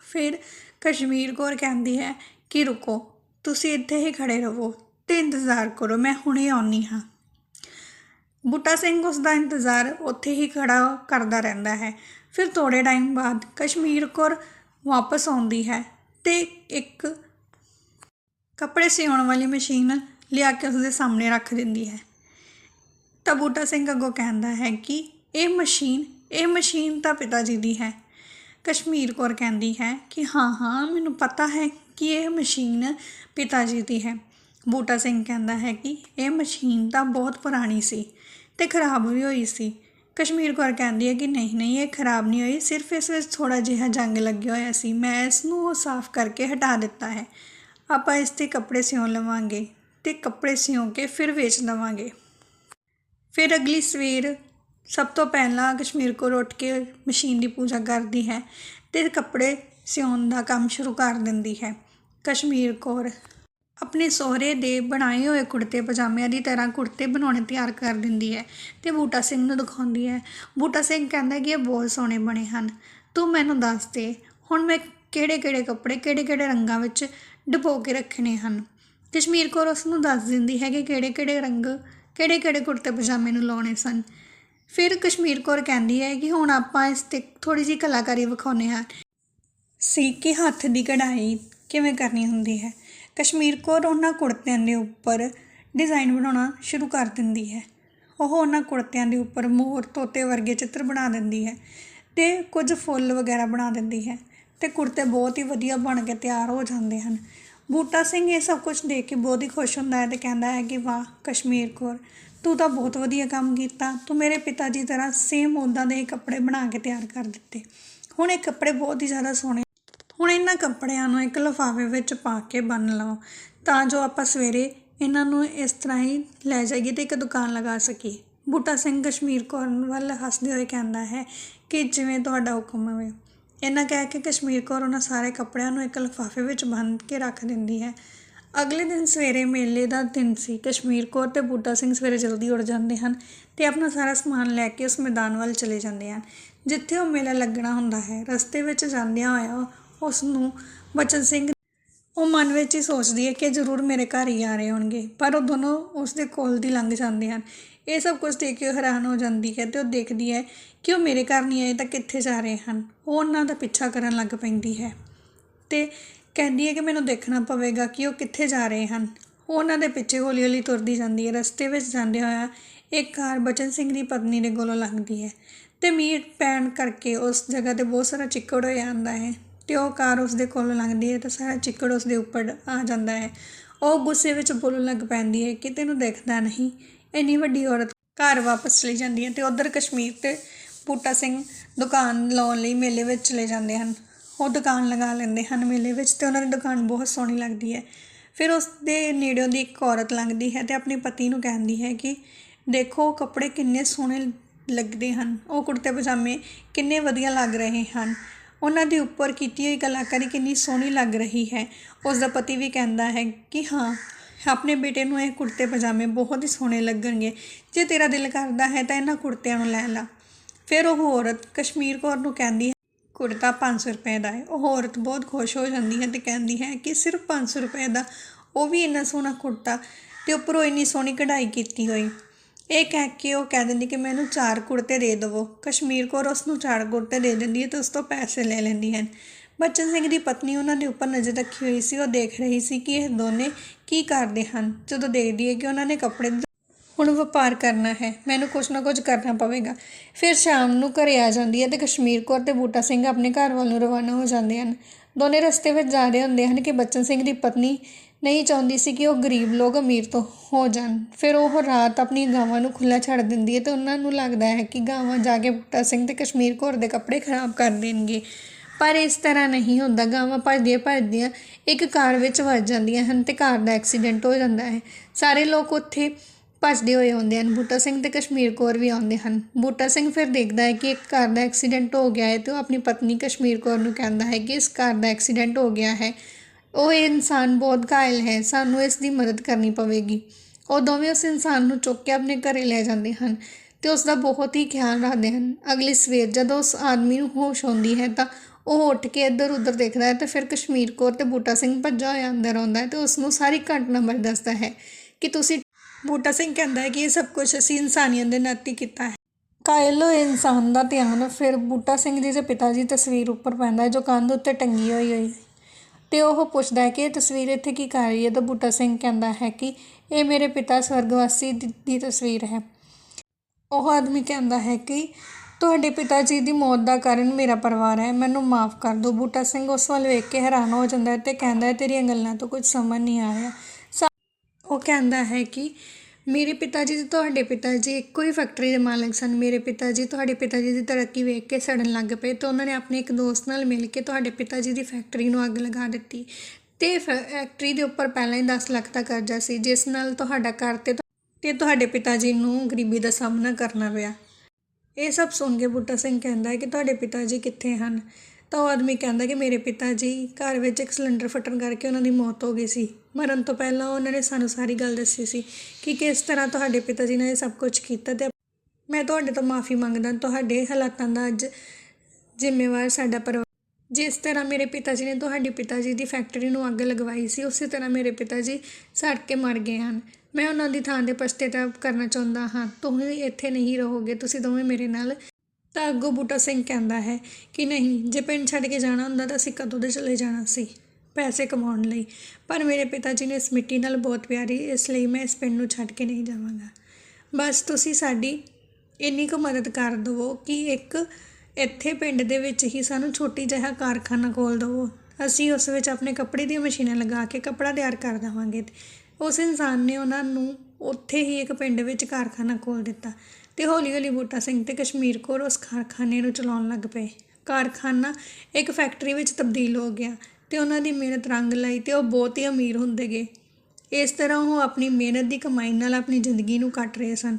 ਫਿਰ ਕਸ਼ਮੀਰ ਕੌਰ ਕਹਿੰਦੀ ਹੈ ਕਿ, ਰੁਕੋ, ਤੁਸੀਂ ਇੱਥੇ ਹੀ ਖੜੇ ਰਹੋ ਤੇ ਇੰਤਜ਼ਾਰ ਕਰੋ, ਮੈਂ ਹੁਣੇ ਆਉਣੀ ਹਾਂ। ਬੂਟਾ ਸਿੰਘ ਉਸ ਦਾ ਇੰਤਜ਼ਾਰ ਉੱਥੇ ਹੀ ਖੜਾ ਕਰਦਾ ਰਹਿੰਦਾ ਹੈ। ਫਿਰ ਥੋੜ੍ਹੇ ਟਾਈਮ ਬਾਅਦ ਕਸ਼ਮੀਰ ਕੌਰ ਵਾਪਸ ਆਉਂਦੀ ਹੈ ਤੇ ਇੱਕ ਕੱਪੜੇ ਸਿਉਣ ਵਾਲੀ ਮਸ਼ੀਨ ਲਿਆ ਕੇ ਉਸਦੇ ਸਾਹਮਣੇ ਰੱਖ ਦਿੰਦੀ ਹੈ। ਤਾਂ ਬੂਟਾ ਸਿੰਘ ਅੱਗੋਂ ਕਹਿੰਦਾ ਹੈ ਕਿ ਇਹ ਮਸ਼ੀਨ ਇਹ ਮਸ਼ੀਨ ਤਾਂ ਪਿਤਾ ਜੀ ਦੀ ਹੈ। ਕਸ਼ਮੀਰ ਕੌਰ ਕਹਿੰਦੀ ਹੈ ਕਿ ਹਾਂ ਹਾਂ, ਮੈਨੂੰ ਪਤਾ ਹੈ ਕਿ ਇਹ ਮਸ਼ੀਨ ਪਿਤਾ ਜੀ ਦੀ ਹੈ। ਬੂਟਾ ਸਿੰਘ ਕਹਿੰਦਾ ਹੈ ਕਿ ਇਹ ਮਸ਼ੀਨ ਤਾਂ ਬਹੁਤ ਪੁਰਾਣੀ ਸੀ ਤੇ ਖਰਾਬ ਵੀ ਹੋਈ ਸੀ। ਕਸ਼ਮੀਰ ਕੌਰ ਕਹਿੰਦੀ ਹੈ ਕਿ ਨਹੀਂ ਨਹੀਂ, ਇਹ ਖਰਾਬ ਨਹੀਂ ਹੋਈ, ਸਿਰਫ ਇਸ ਵਿੱਚ ਥੋੜਾ ਜਿਹਾ ਜੰਗ ਲੱਗਿਆ ਹੋਇਆ ਸੀ। ਮੈਂ ਇਸ ਨੂੰ ਉਹ ਸਾਫ਼ ਕਰਕੇ ਹਟਾ ਦਿੱਤਾ ਹੈ। ਆਪਾਂ ਇਸ ਤੇ ਕੱਪੜੇ ਸਿਉਂ ਲਵਾਂਗੇ ਤੇ ਕੱਪੜੇ ਸਿਉਂ ਕੇ ਫਿਰ ਵੇਚ ਦੇਵਾਂਗੇ। ਫਿਰ ਅਗਲੀ ਸਵੇਰ ਸਭ ਤੋਂ ਪਹਿਲਾਂ ਕਸ਼ਮੀਰ ਕੌਰ ਉੱਠ ਕੇ ਮਸ਼ੀਨ ਦੀ ਪੂਜਾ ਕਰਦੀ ਹੈ ਤੇ ਕੱਪੜੇ ਸਿਉਣ ਦਾ ਕੰਮ ਸ਼ੁਰੂ ਕਰ ਦਿੰਦੀ ਹੈ। ਕਸ਼ਮੀਰ ਕੌਰ ਆਪਣੇ ਸਹੁਰੇ ਦੇ ਬਣਾਏ ਹੋਏ ਕੁੜਤੇ ਪਜਾਮਿਆਂ ਦੀ ਤਰ੍ਹਾਂ ਕੁੜਤੇ ਬਣਾਉਣੇ ਤਿਆਰ ਕਰ ਦਿੰਦੀ ਹੈ ਅਤੇ ਬੂਟਾ ਸਿੰਘ ਨੂੰ ਦਿਖਾਉਂਦੀ ਹੈ। ਬੂਟਾ ਸਿੰਘ ਕਹਿੰਦਾ ਕਿ ਇਹ ਬਹੁਤ ਸੋਹਣੇ ਬਣੇ ਹਨ। ਤੂੰ ਮੈਨੂੰ ਦੱਸ ਦੇ, ਹੁਣ ਮੈਂ ਕਿਹੜੇ ਕਿਹੜੇ ਕੱਪੜੇ ਕਿਹੜੇ ਕਿਹੜੇ ਰੰਗਾਂ ਵਿੱਚ ਡੁਬੋ ਕੇ ਰੱਖਣੇ ਹਨ? ਕਸ਼ਮੀਰ ਕੌਰ ਉਸ ਨੂੰ ਦੱਸ ਦਿੰਦੀ ਹੈ ਕਿ ਕਿਹੜੇ ਕਿਹੜੇ ਰੰਗ ਕਿਹੜੇ ਕਿਹੜੇ ਕੁੜਤੇ ਪਜਾਮੇ ਨੂੰ ਲਾਉਣੇ ਸਨ। ਫਿਰ ਕਸ਼ਮੀਰ ਕੌਰ ਕਹਿੰਦੀ ਹੈ ਕਿ ਹੁਣ ਆਪਾਂ ਇਸ ਤੇ ਥੋੜੀ ਜਿਹੀ ਕਲਾਕਾਰੀ ਵਿਖਾਉਂਦੇ ਹਾਂ। ਸੀ ਕਿ ਹੱਥ ਦੀ ਕਢਾਈ ਕਿਵੇਂ ਕਰਨੀ ਹੁੰਦੀ ਹੈ? ਕਸ਼ਮੀਰ ਕੌਰ ਉਹਨਾਂ ਕੁੜਤਿਆਂ ਦੇ ਉੱਪਰ ਡਿਜ਼ਾਈਨ ਬਣਾਉਣਾ ਸ਼ੁਰੂ ਕਰ ਦਿੰਦੀ ਹੈ। ਉਹ ਉਹਨਾਂ ਕੁੜਤਿਆਂ ਦੇ ਉੱਪਰ ਮੋਰ, ਤੋਤੇ ਵਰਗੇ ਚਿੱਤਰ ਬਣਾ ਦਿੰਦੀ ਹੈ ਤੇ ਕੁਝ ਫੁੱਲ ਵਗੈਰਾ ਬਣਾ ਦਿੰਦੀ ਹੈ ਤੇ ਕੁੜਤੇ ਬਹੁਤ ਹੀ ਵਧੀਆ ਬਣ ਕੇ ਤਿਆਰ ਹੋ ਜਾਂਦੇ ਹਨ। ਬੂਟਾ ਸਿੰਘ ਇਹ ਸਭ ਕੁਝ ਦੇਖ ਕੇ ਬਹੁਤ ਹੀ ਖੁਸ਼ ਹੁੰਦਾ ਹੈ ਤੇ ਕਹਿੰਦਾ ਹੈ ਕਿ ਵਾਹ, ਕਸ਼ਮੀਰ ਕੌਰ, ਤੂੰ ਤਾਂ ਬਹੁਤ ਵਧੀਆ ਕੰਮ ਕੀਤਾ। ਤੂੰ ਮੇਰੇ ਪਿਤਾ ਜੀ ਤਰ੍ਹਾਂ ਸੇਮ ਉੱਦਾਂ ਦੇ ਹੀ ਕੱਪੜੇ ਬਣਾ ਕੇ ਤਿਆਰ ਕਰ ਦਿੱਤੇ। ਹੁਣ ਇਹ ਕੱਪੜੇ ਬਹੁਤ ਹੀ ਜ਼ਿਆਦਾ ਸੋਹਣੇ ਹੁਣ ਇਹਨਾਂ ਕੱਪੜਿਆਂ ਨੂੰ ਇੱਕ ਲਿਫਾਫੇ ਵਿੱਚ ਪਾ ਕੇ ਬੰਨ ਲਓ ਤਾਂ ਜੋ ਆਪਾਂ ਸਵੇਰੇ ਇਹਨਾਂ ਨੂੰ ਇਸ ਤਰ੍ਹਾਂ ਹੀ ਲੈ ਜਾਈਏ ਤੇ ਇੱਕ ਦੁਕਾਨ ਲਗਾ ਸਕੀਏ। ਬੂਟਾ ਸਿੰਘ ਕਸ਼ਮੀਰ ਕੌਰ ਵੱਲ ਹੱਸਦੇ ਹੋਏ ਕਹਿੰਦਾ ਹੈ ਕਿ ਜਿਵੇਂ ਤੁਹਾਡਾ ਹੁਕਮ ਹੋਵੇ। ਇਹਨਾਂ ਕਹਿ ਕੇ ਕਸ਼ਮੀਰ ਕੌਰ ਉਹਨਾਂ ਸਾਰੇ ਕੱਪੜਿਆਂ ਨੂੰ ਇੱਕ ਲਿਫਾਫੇ ਵਿੱਚ ਬੰਨ੍ਹ ਕੇ ਰੱਖ ਦਿੰਦੀ ਹੈ। ਅਗਲੇ ਦਿਨ ਸਵੇਰੇ ਮੇਲੇ ਦਾ ਦਿਨ ਸੀ। ਕਸ਼ਮੀਰ ਕੌਰ ਤੇ ਬੂਟਾ ਸਿੰਘ ਸਵੇਰੇ ਜਲਦੀ ਉੱਠ ਜਾਂਦੇ ਹਨ ਤੇ ਆਪਣਾ ਸਾਰਾ ਸਮਾਨ ਲੈ ਕੇ ਉਸ ਮੈਦਾਨ ਵੱਲ ਚਲੇ ਜਾਂਦੇ ਹਨ। ਜਿੱਥੇ ਉਹ ਮੇਲਾ ਲੱਗਣਾ ਹੁੰਦਾ ਹੈ, ਰਸਤੇ ਵਿੱਚ ਜਾਂਦਿਆਂ ਹੋਇਆ ਉਸ ਨੂੰ ਬਚਨ ਸਿੰਘ ਉਹ ਮਨ ਵਿੱਚ ਹੀ ਸੋਚਦੀ ਹੈ ਕਿ ਜ਼ਰੂਰ ਮੇਰੇ ਘਰ ਹੀ ਆ ਰਹੇ ਹੋਣਗੇ, ਪਰ ਉਹ ਦੋਨੋਂ ਉਸ ਦੇ ਕੋਲ ਦੀ ਲੰਘ ਜਾਂਦੇ ਹਨ। ਇਹ ਸਭ ਕੁਝ ਦੇਖ ਕੇ ਉਹ ਹੈਰਾਨ ਹੋ ਜਾਂਦੀ ਹੈ ਤੇ ਉਹ ਦੇਖਦੀ ਹੈ ਕਿ ਉਹ ਮੇਰੇ ਘਰ ਨਹੀਂ ਆਏ ਤਾਂ ਕਿੱਥੇ ਜਾ ਰਹੇ ਹਨ। ਉਹ ਉਹਨਾਂ ਦਾ ਪਿੱਛਾ ਕਰਨ ਲੱਗ ਪੈਂਦੀ ਹੈ ਤੇ ਕਹਿੰਦੀ ਹੈ ਕਿ ਮੈਨੂੰ ਦੇਖਣਾ ਪਵੇਗਾ ਕਿ ਉਹ ਕਿੱਥੇ ਜਾ ਰਹੇ ਹਨ। ਉਹ ਉਹਨਾਂ ਦੇ ਪਿੱਛੇ ਹੌਲੀ ਹੌਲੀ ਤੁਰਦੀ ਜਾਂਦੀ ਹੈ, ਰਸਤੇ ਵਿੱਚ ਜਾਂਦੇ ਹੋਇਆ ਇੱਕ ਕਾਰ ਬਚਨ ਸਿੰਘ ਦੀ ਪਤਨੀ ਦੇ ਕੋਲੋਂ ਲੰਘਦੀ ਹੈ ਤੇ ਮੀਂਹ ਪੈਣ ਕਰਕੇ ਉਸ ਜਗ੍ਹਾ ਤੇ ਬਹੁਤ ਸਾਰਾ ਚਿੱਕੜ ਹੋ ਜਾਂਦਾ ਹੈ। ਤੇ ਉਹ ਕਾਰ ਉਸ ਦੇ ਕੋਲੋਂ ਲੰਘਦੀ ਹੈ ਤਾਂ ਸਾਰਾ ਚਿੱਕੜ ਉਸ ਦੇ ਉੱਪਰ ਆ ਜਾਂਦਾ ਹੈ। ਉਹ ਗੁੱਸੇ ਵਿੱਚ ਬੋਲਣ ਲੱਗ ਪੈਂਦੀ ਹੈ ਕਿ ਤੈਨੂੰ ਦੇਖਦਾ ਨਹੀਂ। ਇੰਨੀ ਵੱਡੀ ਔਰਤ ਘਰ ਵਾਪਸ ਚਲੀ ਜਾਂਦੀ ਹੈ ਤੇ ਉਧਰ ਕਸ਼ਮੀਰ ਤੇ ਬੂਟਾ ਸਿੰਘ ਦੁਕਾਨ ਲਾਉਣ ਲਈ ਮੇਲੇ ਵਿੱਚ ਚਲੇ ਜਾਂਦੇ ਹਨ। ਉਹ ਦੁਕਾਨ ਲਗਾ ਲੈਂਦੇ ਹਨ ਮੇਲੇ ਵਿੱਚ ਤੇ ਉਹਨਾਂ ਦੀ ਦੁਕਾਨ ਬਹੁਤ ਸੋਹਣੀ ਲੱਗਦੀ ਹੈ। ਫਿਰ ਉਸ ਦੇ ਨੇੜਿਓਂ ਦੀ ਇੱਕ ਔਰਤ ਲੰਘਦੀ ਹੈ ਤੇ ਆਪਣੇ ਪਤੀ ਨੂੰ ਕਹਿੰਦੀ ਹੈ ਕਿ ਦੇਖੋ ਕੱਪੜੇ ਕਿੰਨੇ ਸੋਹਣੇ ਲੱਗਦੇ ਹਨ। ਉਹ ਕੁੜਤੇ ਪਜਾਮੇ ਕਿੰਨੇ ਵਧੀਆ ਲੱਗ ਰਹੇ ਹਨ। ਉਹਨਾਂ ਦੇ ਉੱਪਰ ਕੀਤੀ ਹੋਈ ਕਲਾਕਾਰੀ ਕਿੰਨੀ ਸੋਹਣੀ ਲੱਗ ਰਹੀ ਹੈ। ਉਸ ਦਾ ਪਤੀ ਵੀ ਕਹਿੰਦਾ ਹੈ ਕਿ ਹਾਂ, ਆਪਣੇ ਬੇਟੇ ਨੂੰ ਇਹ ਕੁੜਤੇ ਪਜਾਮੇ ਬਹੁਤ ਹੀ ਸੋਹਣੇ ਲੱਗਣਗੇ। ਜੇ ਤੇਰਾ ਦਿਲ ਕਰਦਾ ਹੈ ਤਾਂ ਇਹਨਾਂ ਕੁੜਤਿਆਂ ਨੂੰ ਲੈ ਲਾ। ਫਿਰ ਉਹ ਔਰਤ ਕਸ਼ਮੀਰ ਕੌਰ ਨੂੰ ਕਹਿੰਦੀ ਹੈ, ਕੁੜਤਾ 500 ਰੁਪਏ ਦਾ ਹੈ। ਉਹ ਔਰਤ ਬਹੁਤ ਖੁਸ਼ ਹੋ ਜਾਂਦੀ ਹੈ ਤੇ ਕਹਿੰਦੀ ਹੈ ਕਿ ਸਿਰਫ 500 ਰੁਪਏ ਦਾ ਉਹ ਵੀ ਇੰਨਾ ਸੋਹਣਾ ਕੁੜਤਾ ਤੇ ਉੱਪਰੋਂ ਇੰਨੀ ਸੋਹਣੀ ਕਢਾਈ ਕੀਤੀ ਹੋਈ। ਇਹ ਕਹਿ ਕੇ ਉਹ ਕਹਿ ਦਿੰਦੀ ਕਿ ਮੈਨੂੰ ਚਾਰ ਕੁੜਤੇ ਦੇ ਦੇਵੋ। ਕਸ਼ਮੀਰ ਕੌਰ ਉਸ ਨੂੰ ਚਾਰ ਕੁੜਤੇ ਦੇ ਦਿੰਦੀ ਹੈ ਤੇ ਉਸ ਤੋਂ ਪੈਸੇ ਲੈ ਲੈਂਦੀ ਹੈ ਬਚਨ ਸਿੰਘ ਦੀ ਪਤਨੀ ਉਹਨਾਂ ਦੇ ਉੱਪਰ ਨਜ਼ਰ ਰੱਖੀ ਹੋਈ ਸੀ। ਉਹ ਦੇਖ ਰਹੀ ਸੀ ਕਿ ਇਹ ਦੋਨੇ ਕੀ ਕਰਦੇ ਹਨ। ਜਦੋਂ ਦੇਖਦੀ ਹੈ ਕਿ ਉਹਨਾਂ ਨੇ ਕੱਪੜੇ ਹੁਣ ਵਪਾਰ ਕਰਨਾ ਹੈ। ਮੈਨੂੰ ਕੁਝ ਨਾ ਕੁਝ ਕਰਨਾ ਪਵੇਗਾ। ਫਿਰ ਸ਼ਾਮ ਨੂੰ ਘਰੇ ਆ ਜਾਂਦੀ ਹੈ ਤੇ ਕਸ਼ਮੀਰ ਕੌਰ ਤੇ ਬੂਟਾ ਸਿੰਘ ਆਪਣੇ ਘਰ ਵੱਲ ਨੂੰ ਰਵਾਨਾ ਹੋ ਜਾਂਦੇ ਹਨ। ਦੋਨੇ ਰਸਤੇ ਵਿੱਚ ਜਾ ਰਹੇ ਹੁੰਦੇ ਹਨ ਕਿ ਬਚਨ ਸਿੰਘ ਦੀ ਪਤਨੀ ਨਹੀਂ ਚਾਹੁੰਦੀ ਸੀ ਕਿ ਉਹ ਗਰੀਬ ਲੋਕ ਅਮੀਰ ਤੋਂ ਹੋ ਜਾਣ। ਫਿਰ ਉਹ ਰਾਤ ਆਪਣੀ ਗਾਵਾਂ ਨੂੰ ਖੁੱਲਾ ਛੱਡ ਦਿੰਦੀ ਹੈ ਤੇ ਉਹਨਾਂ ਨੂੰ ਲੱਗਦਾ ਹੈ ਕਿ ਗਾਵਾਂ ਜਾ ਕੇ ਬੂਟਾ ਸਿੰਘ ਤੇ ਕਸ਼ਮੀਰ ਕੌਰ ਦੇ ਕੱਪੜੇ ਖਰਾਬ ਕਰ ਦੇਣਗੇ। ਪਰ ਇਸ ਤਰ੍ਹਾਂ ਨਹੀਂ ਹੁੰਦਾ। ਗਾਵਾਂ ਭੱਜਦੀਆਂ ਭੱਜਦੀਆਂ ਇੱਕ ਕਾਰ ਵਿੱਚ ਵੱਜ ਜਾਂਦੀਆਂ ਹਨ ਤੇ ਕਾਰ ਦਾ ਐਕਸੀਡੈਂਟ ਹੋ ਜਾਂਦਾ ਹੈ। ਸਾਰੇ ਲੋਕ ਉੱਥੇ ਭੱਜਦੇ ਹੋਏ ਆਉਂਦੇ ਹਨ। ਬੂਟਾ ਸਿੰਘ ਤੇ ਕਸ਼ਮੀਰ ਕੌਰ ਵੀ ਆਉਂਦੇ ਹਨ। ਬੂਟਾ ਸਿੰਘ ਫਿਰ ਦੇਖਦਾ ਹੈ ਕਿ ਇੱਕ ਕਾਰ ਦਾ ਐਕਸੀਡੈਂਟ ਹੋ ਗਿਆ ਹੈ ਤੇ ਉਹ ਆਪਣੀ ਪਤਨੀ ਕਸ਼ਮੀਰ ਕੌਰ ਨੂੰ ਕਹਿੰਦਾ ਹੈ ਕਿ ਇਸ ਕਾਰ ਦਾ ਐਕਸੀਡੈਂਟ ਹੋ ਗਿਆ ਹੈ। ਉਹ ਇਨਸਾਨ ਬਹੁਤ ਘਾਇਲ ਹੈ, ਸਾਨੂੰ ਇਸ ਦੀ ਮਦਦ ਕਰਨੀ ਪਵੇਗੀ। ਉਹ ਦੋਵੇਂ ਉਸ ਇਨਸਾਨ ਨੂੰ ਚੁੱਕ ਕੇ ਆਪਣੇ ਘਰੇ ਲੈ ਜਾਂਦੇ ਹਨ ਤੇ ਉਸ ਦਾ ਬਹੁਤ ਹੀ ਖਿਆਲ ਰੱਖਦੇ ਹਨ। ਅਗਲੀ ਸਵੇਰ ਜਦੋਂ ਉਸ ਆਦਮੀ ਨੂੰ ਹੋਸ਼ ਆਉਂਦੀ ਹੈ ਤਾਂ ਉਹ ਉੱਠ ਕੇ ਇੱਧਰ ਉੱਧਰ ਦੇਖਦਾ ਹੈ ਤੇ ਫਿਰ ਕਸ਼ਮੀਰ ਕੌਰ ਤੇ ਬੂਟਾ ਸਿੰਘ ਭੱਜਾ ਹੋਇਆ ਅੰਦਰ ਆਉਂਦਾ ਹੈ ਤੇ ਉਸ ਨੂੰ ਸਾਰੀ ਘਟਨਾ ਬਾਰੇ ਦੱਸਦਾ ਹੈ ਕਿ ਤੁਸੀਂ ਬੂਟਾ ਸਿੰਘ ਕਹਿੰਦਾ ਹੈ ਕਿ ਇਹ ਸਭ ਕੁਝ ਅਸੀਂ ਇਨਸਾਨੀਅਤ ਦੇ ਨਾਤੇ ਕੀਤਾ ਹੈ। ਕਾਇਲ ਹੋਏ ਇਨਸਾਨ ਦਾ ਧਿਆਨ ਫਿਰ ਬੂਟਾ ਸਿੰਘ ਜੀ ਦੇ ਪਿਤਾ ਜੀ ਤਸਵੀਰ ਉੱਪਰ ਪੈਂਦਾ ਹੈ ਜੋ ਕੰਧ ਉੱਤੇ ਟੰਗੀ ਹੋਈ ਹੋਈ ਤੇ ਉਹ ਪੁੱਛਦਾ ਹੈ ਕਿ ਇਹ ਤਸਵੀਰ ਇੱਥੇ ਕੀ ਕਰ ਰਹੀ ਹੈ? ਤਾਂ ਬੂਟਾ ਸਿੰਘ ਕਹਿੰਦਾ ਹੈ ਕਿ ਇਹ ਮੇਰੇ ਪਿਤਾ ਸਵਰਗਵਾਸੀ ਦੀ ਦੀ ਤਸਵੀਰ ਹੈ। ਉਹ ਆਦਮੀ ਕਹਿੰਦਾ ਹੈ ਕਿ ਤੁਹਾਡੇ ਪਿਤਾ ਜੀ ਦੀ ਮੌਤ ਦਾ ਕਾਰਨ ਮੇਰਾ ਪਰਿਵਾਰ ਹੈ। ਮੈਨੂੰ ਮਾਫ ਕਰ ਦਿਓ। ਬੂਟਾ ਸਿੰਘ ਉਸ ਵੱਲ ਵੇਖ ਕੇ ਹੈਰਾਨ ਹੋ ਜਾਂਦਾ ਹੈ ਤੇ ਕਹਿੰਦਾ ਹੈ, ਤੇਰੀਆਂ ਗੱਲਾਂ ਤੋਂ ਕੁਝ ਸਮਝ ਨਹੀਂ ਆ ਰਿਹਾ। ਉਹ ਕਹਿੰਦਾ ਹੈ ਕਿ ਮੇਰੇ ਪਿਤਾ ਜੀ ਤੇ ਤੁਹਾਡੇ ਪਿਤਾ ਜੀ ਇੱਕੋ ਹੀ ਫੈਕਟਰੀ ਦੇ ਮਾਲਕ ਸਨ। ਮੇਰੇ ਪਿਤਾ ਜੀ ਤੁਹਾਡੇ ਪਿਤਾ ਜੀ ਦੀ ਤਰੱਕੀ ਵੇਖ ਕੇ ਸੜਨ ਲੱਗ ਪਏ ਤੇ ਉਹਨਾਂ ਨੇ ਆਪਣੇ ਇੱਕ ਦੋਸਤ ਨਾਲ ਮਿਲ ਕੇ ਤੁਹਾਡੇ ਪਿਤਾ ਜੀ ਦੀ ਫੈਕਟਰੀ ਨੂੰ ਅੱਗ ਲਗਾ ਦਿੱਤੀ। ਤੇ ਫੈਕਟਰੀ ਦੇ ਉੱਪਰ ਪਹਿਲਾਂ ਹੀ 10 ਲੱਖ ਦਾ ਕਰਜ਼ਾ ਸੀ, ਜਿਸ ਨਾਲ ਤੁਹਾਡਾ ਘਰ ਤੇ ਤੇ ਤੁਹਾਡੇ ਪਿਤਾ ਜੀ ਨੂੰ ਗਰੀਬੀ ਦਾ ਸਾਹਮਣਾ ਕਰਨਾ ਪਿਆ। ਇਹ ਸਭ ਸੁਣ ਕੇ ਬੂਟਾ ਸਿੰਘ ਕਹਿੰਦਾ ਹੈ ਕਿ ਤੁਹਾਡੇ ਪਿਤਾ ਜੀ ਕਿੱਥੇ ਹਨ? ਤਾਂ ਉਹ ਆਦਮੀ ਕਹਿੰਦਾ ਕਿ ਮੇਰੇ ਪਿਤਾ ਜੀ ਘਰ ਵਿੱਚ ਇੱਕ ਸਿਲੰਡਰ ਫਟਣ ਕਰਕੇ ਉਹਨਾਂ ਦੀ ਮੌਤ ਹੋ ਗਈ ਸੀ। ਮਰਨ ਤੋਂ ਪਹਿਲਾਂ ਉਹਨਾਂ ਨੇ ਸਾਨੂੰ ਸਾਰੀ ਗੱਲ ਦੱਸੀ ਸੀ ਕਿ ਕਿਸ ਤਰ੍ਹਾਂ ਤੁਹਾਡੇ ਪਿਤਾ ਜੀ ਨੇ ਇਹ ਸਭ ਕੁਝ ਕੀਤਾ ਤੇ ਮੈਂ ਤੁਹਾਡੇ ਤੋਂ ਮਾਫੀ ਮੰਗਦਾ, ਤੁਹਾਡੇ ਹਾਲਾਤਾਂ ਦਾ ਅੱਜ ਜ਼ਿੰਮੇਵਾਰ ਸਾਡਾ ਪਰਿਵਾਰ ਜਿਸ ਤਰ੍ਹਾਂ ਮੇਰੇ ਪਿਤਾ ਜੀ ਨੇ ਤੁਹਾਡੇ ਪਿਤਾ ਜੀ ਦੀ ਫੈਕਟਰੀ ਨੂੰ ਅੱਗ ਲਗਵਾਈ ਸੀ, ਉਸੇ ਤਰ੍ਹਾਂ ਮੇਰੇ ਪਿਤਾ ਜੀ ਸੜ ਕੇ ਮਰ ਗਏ ਹਨ। ਮੈਂ ਉਹਨਾਂ ਦੀ ਥਾਂ ਦੇ ਪਛਤਾਵਾ ਕਰਨਾ ਚਾਹੁੰਦਾ ਹਾਂ, ਤੁਸੀਂ ਇੱਥੇ ਨਹੀਂ ਰਹੋਗੇ, ਤੁਸੀਂ ਦੋਵੇਂ ਮੇਰੇ ਨਾਲ ਤਾਂ ਅੱਗੋਂ ਬੂਟਾ ਸਿੰਘ ਕਹਿੰਦਾ ਹੈ ਕਿ ਨਹੀਂ, ਜੇ ਪਿੰਡ ਛੱਡ ਕੇ ਜਾਣਾ ਹੁੰਦਾ ਤਾਂ ਅਸੀਂ ਕਦੋਂ ਦੇ ਚਲੇ ਜਾਣਾ ਸੀ? ਪੈਸੇ ਕਮਾਉਣ ਲਈ। ਪਰ ਮੇਰੇ ਪਿਤਾ ਜੀ ਨੇ ਇਸ ਮਿੱਟੀ ਨਾਲ ਬਹੁਤ ਪਿਆਰੀ, ਇਸ ਲਈ ਮੈਂ ਇਸ ਪਿੰਡ ਨੂੰ ਛੱਡ ਕੇ ਨਹੀਂ ਜਾਵਾਂਗਾ। ਬਸ ਤੁਸੀਂ ਸਾਡੀ ਇੰਨੀ ਕੁ ਮਦਦ ਕਰ ਦਿਵੋ ਕਿ ਇੱਕ ਇੱਥੇ ਪਿੰਡ ਦੇ ਵਿੱਚ ਹੀ ਸਾਨੂੰ ਛੋਟੀ ਜਿਹਾ ਕਾਰਖਾਨਾ ਖੋਲ ਦਿਵੋ। ਅਸੀਂ ਉਸ ਵਿੱਚ ਆਪਣੇ ਕੱਪੜੇ ਦੀਆਂ ਮਸ਼ੀਨਾਂ ਲਗਾ ਕੇ ਕੱਪੜਾ ਤਿਆਰ ਕਰ ਦੇਵਾਂਗੇ। ਉਸ ਇਨਸਾਨ ਨੇ ਉਹਨਾਂ ਨੂੰ ਉੱਥੇ ਹੀ ਇੱਕ ਪਿੰਡ ਵਿੱਚ ਕਾਰਖਾਨਾ ਖੋਲ ਦਿੱਤਾ ਤੇ ਹੌਲੀ ਹੌਲੀ ਬੂਟਾ ਸਿੰਘ ਤੇ ਕਸ਼ਮੀਰ ਕੌਰ ਉਸ ਕਾਰਖਾਨੇ ਨੂੰ ਚਲਾਉਣ ਲੱਗ ਪਏ। ਕਾਰਖਾਨਾ ਇੱਕ ਫੈਕਟਰੀ ਵਿੱਚ ਤਬਦੀਲ ਹੋ ਗਿਆ। ਅਤੇ ਉਹਨਾਂ ਦੀ ਮਿਹਨਤ ਰੰਗ ਲਾਈ ਅਤੇ ਉਹ ਬਹੁਤ ਹੀ ਅਮੀਰ ਹੁੰਦੇ ਗਏ। ਇਸ ਤਰ੍ਹਾਂ ਉਹ ਆਪਣੀ ਮਿਹਨਤ ਦੀ ਕਮਾਈ ਨਾਲ ਆਪਣੀ ਜ਼ਿੰਦਗੀ ਨੂੰ ਕੱਟ ਰਹੇ ਸਨ।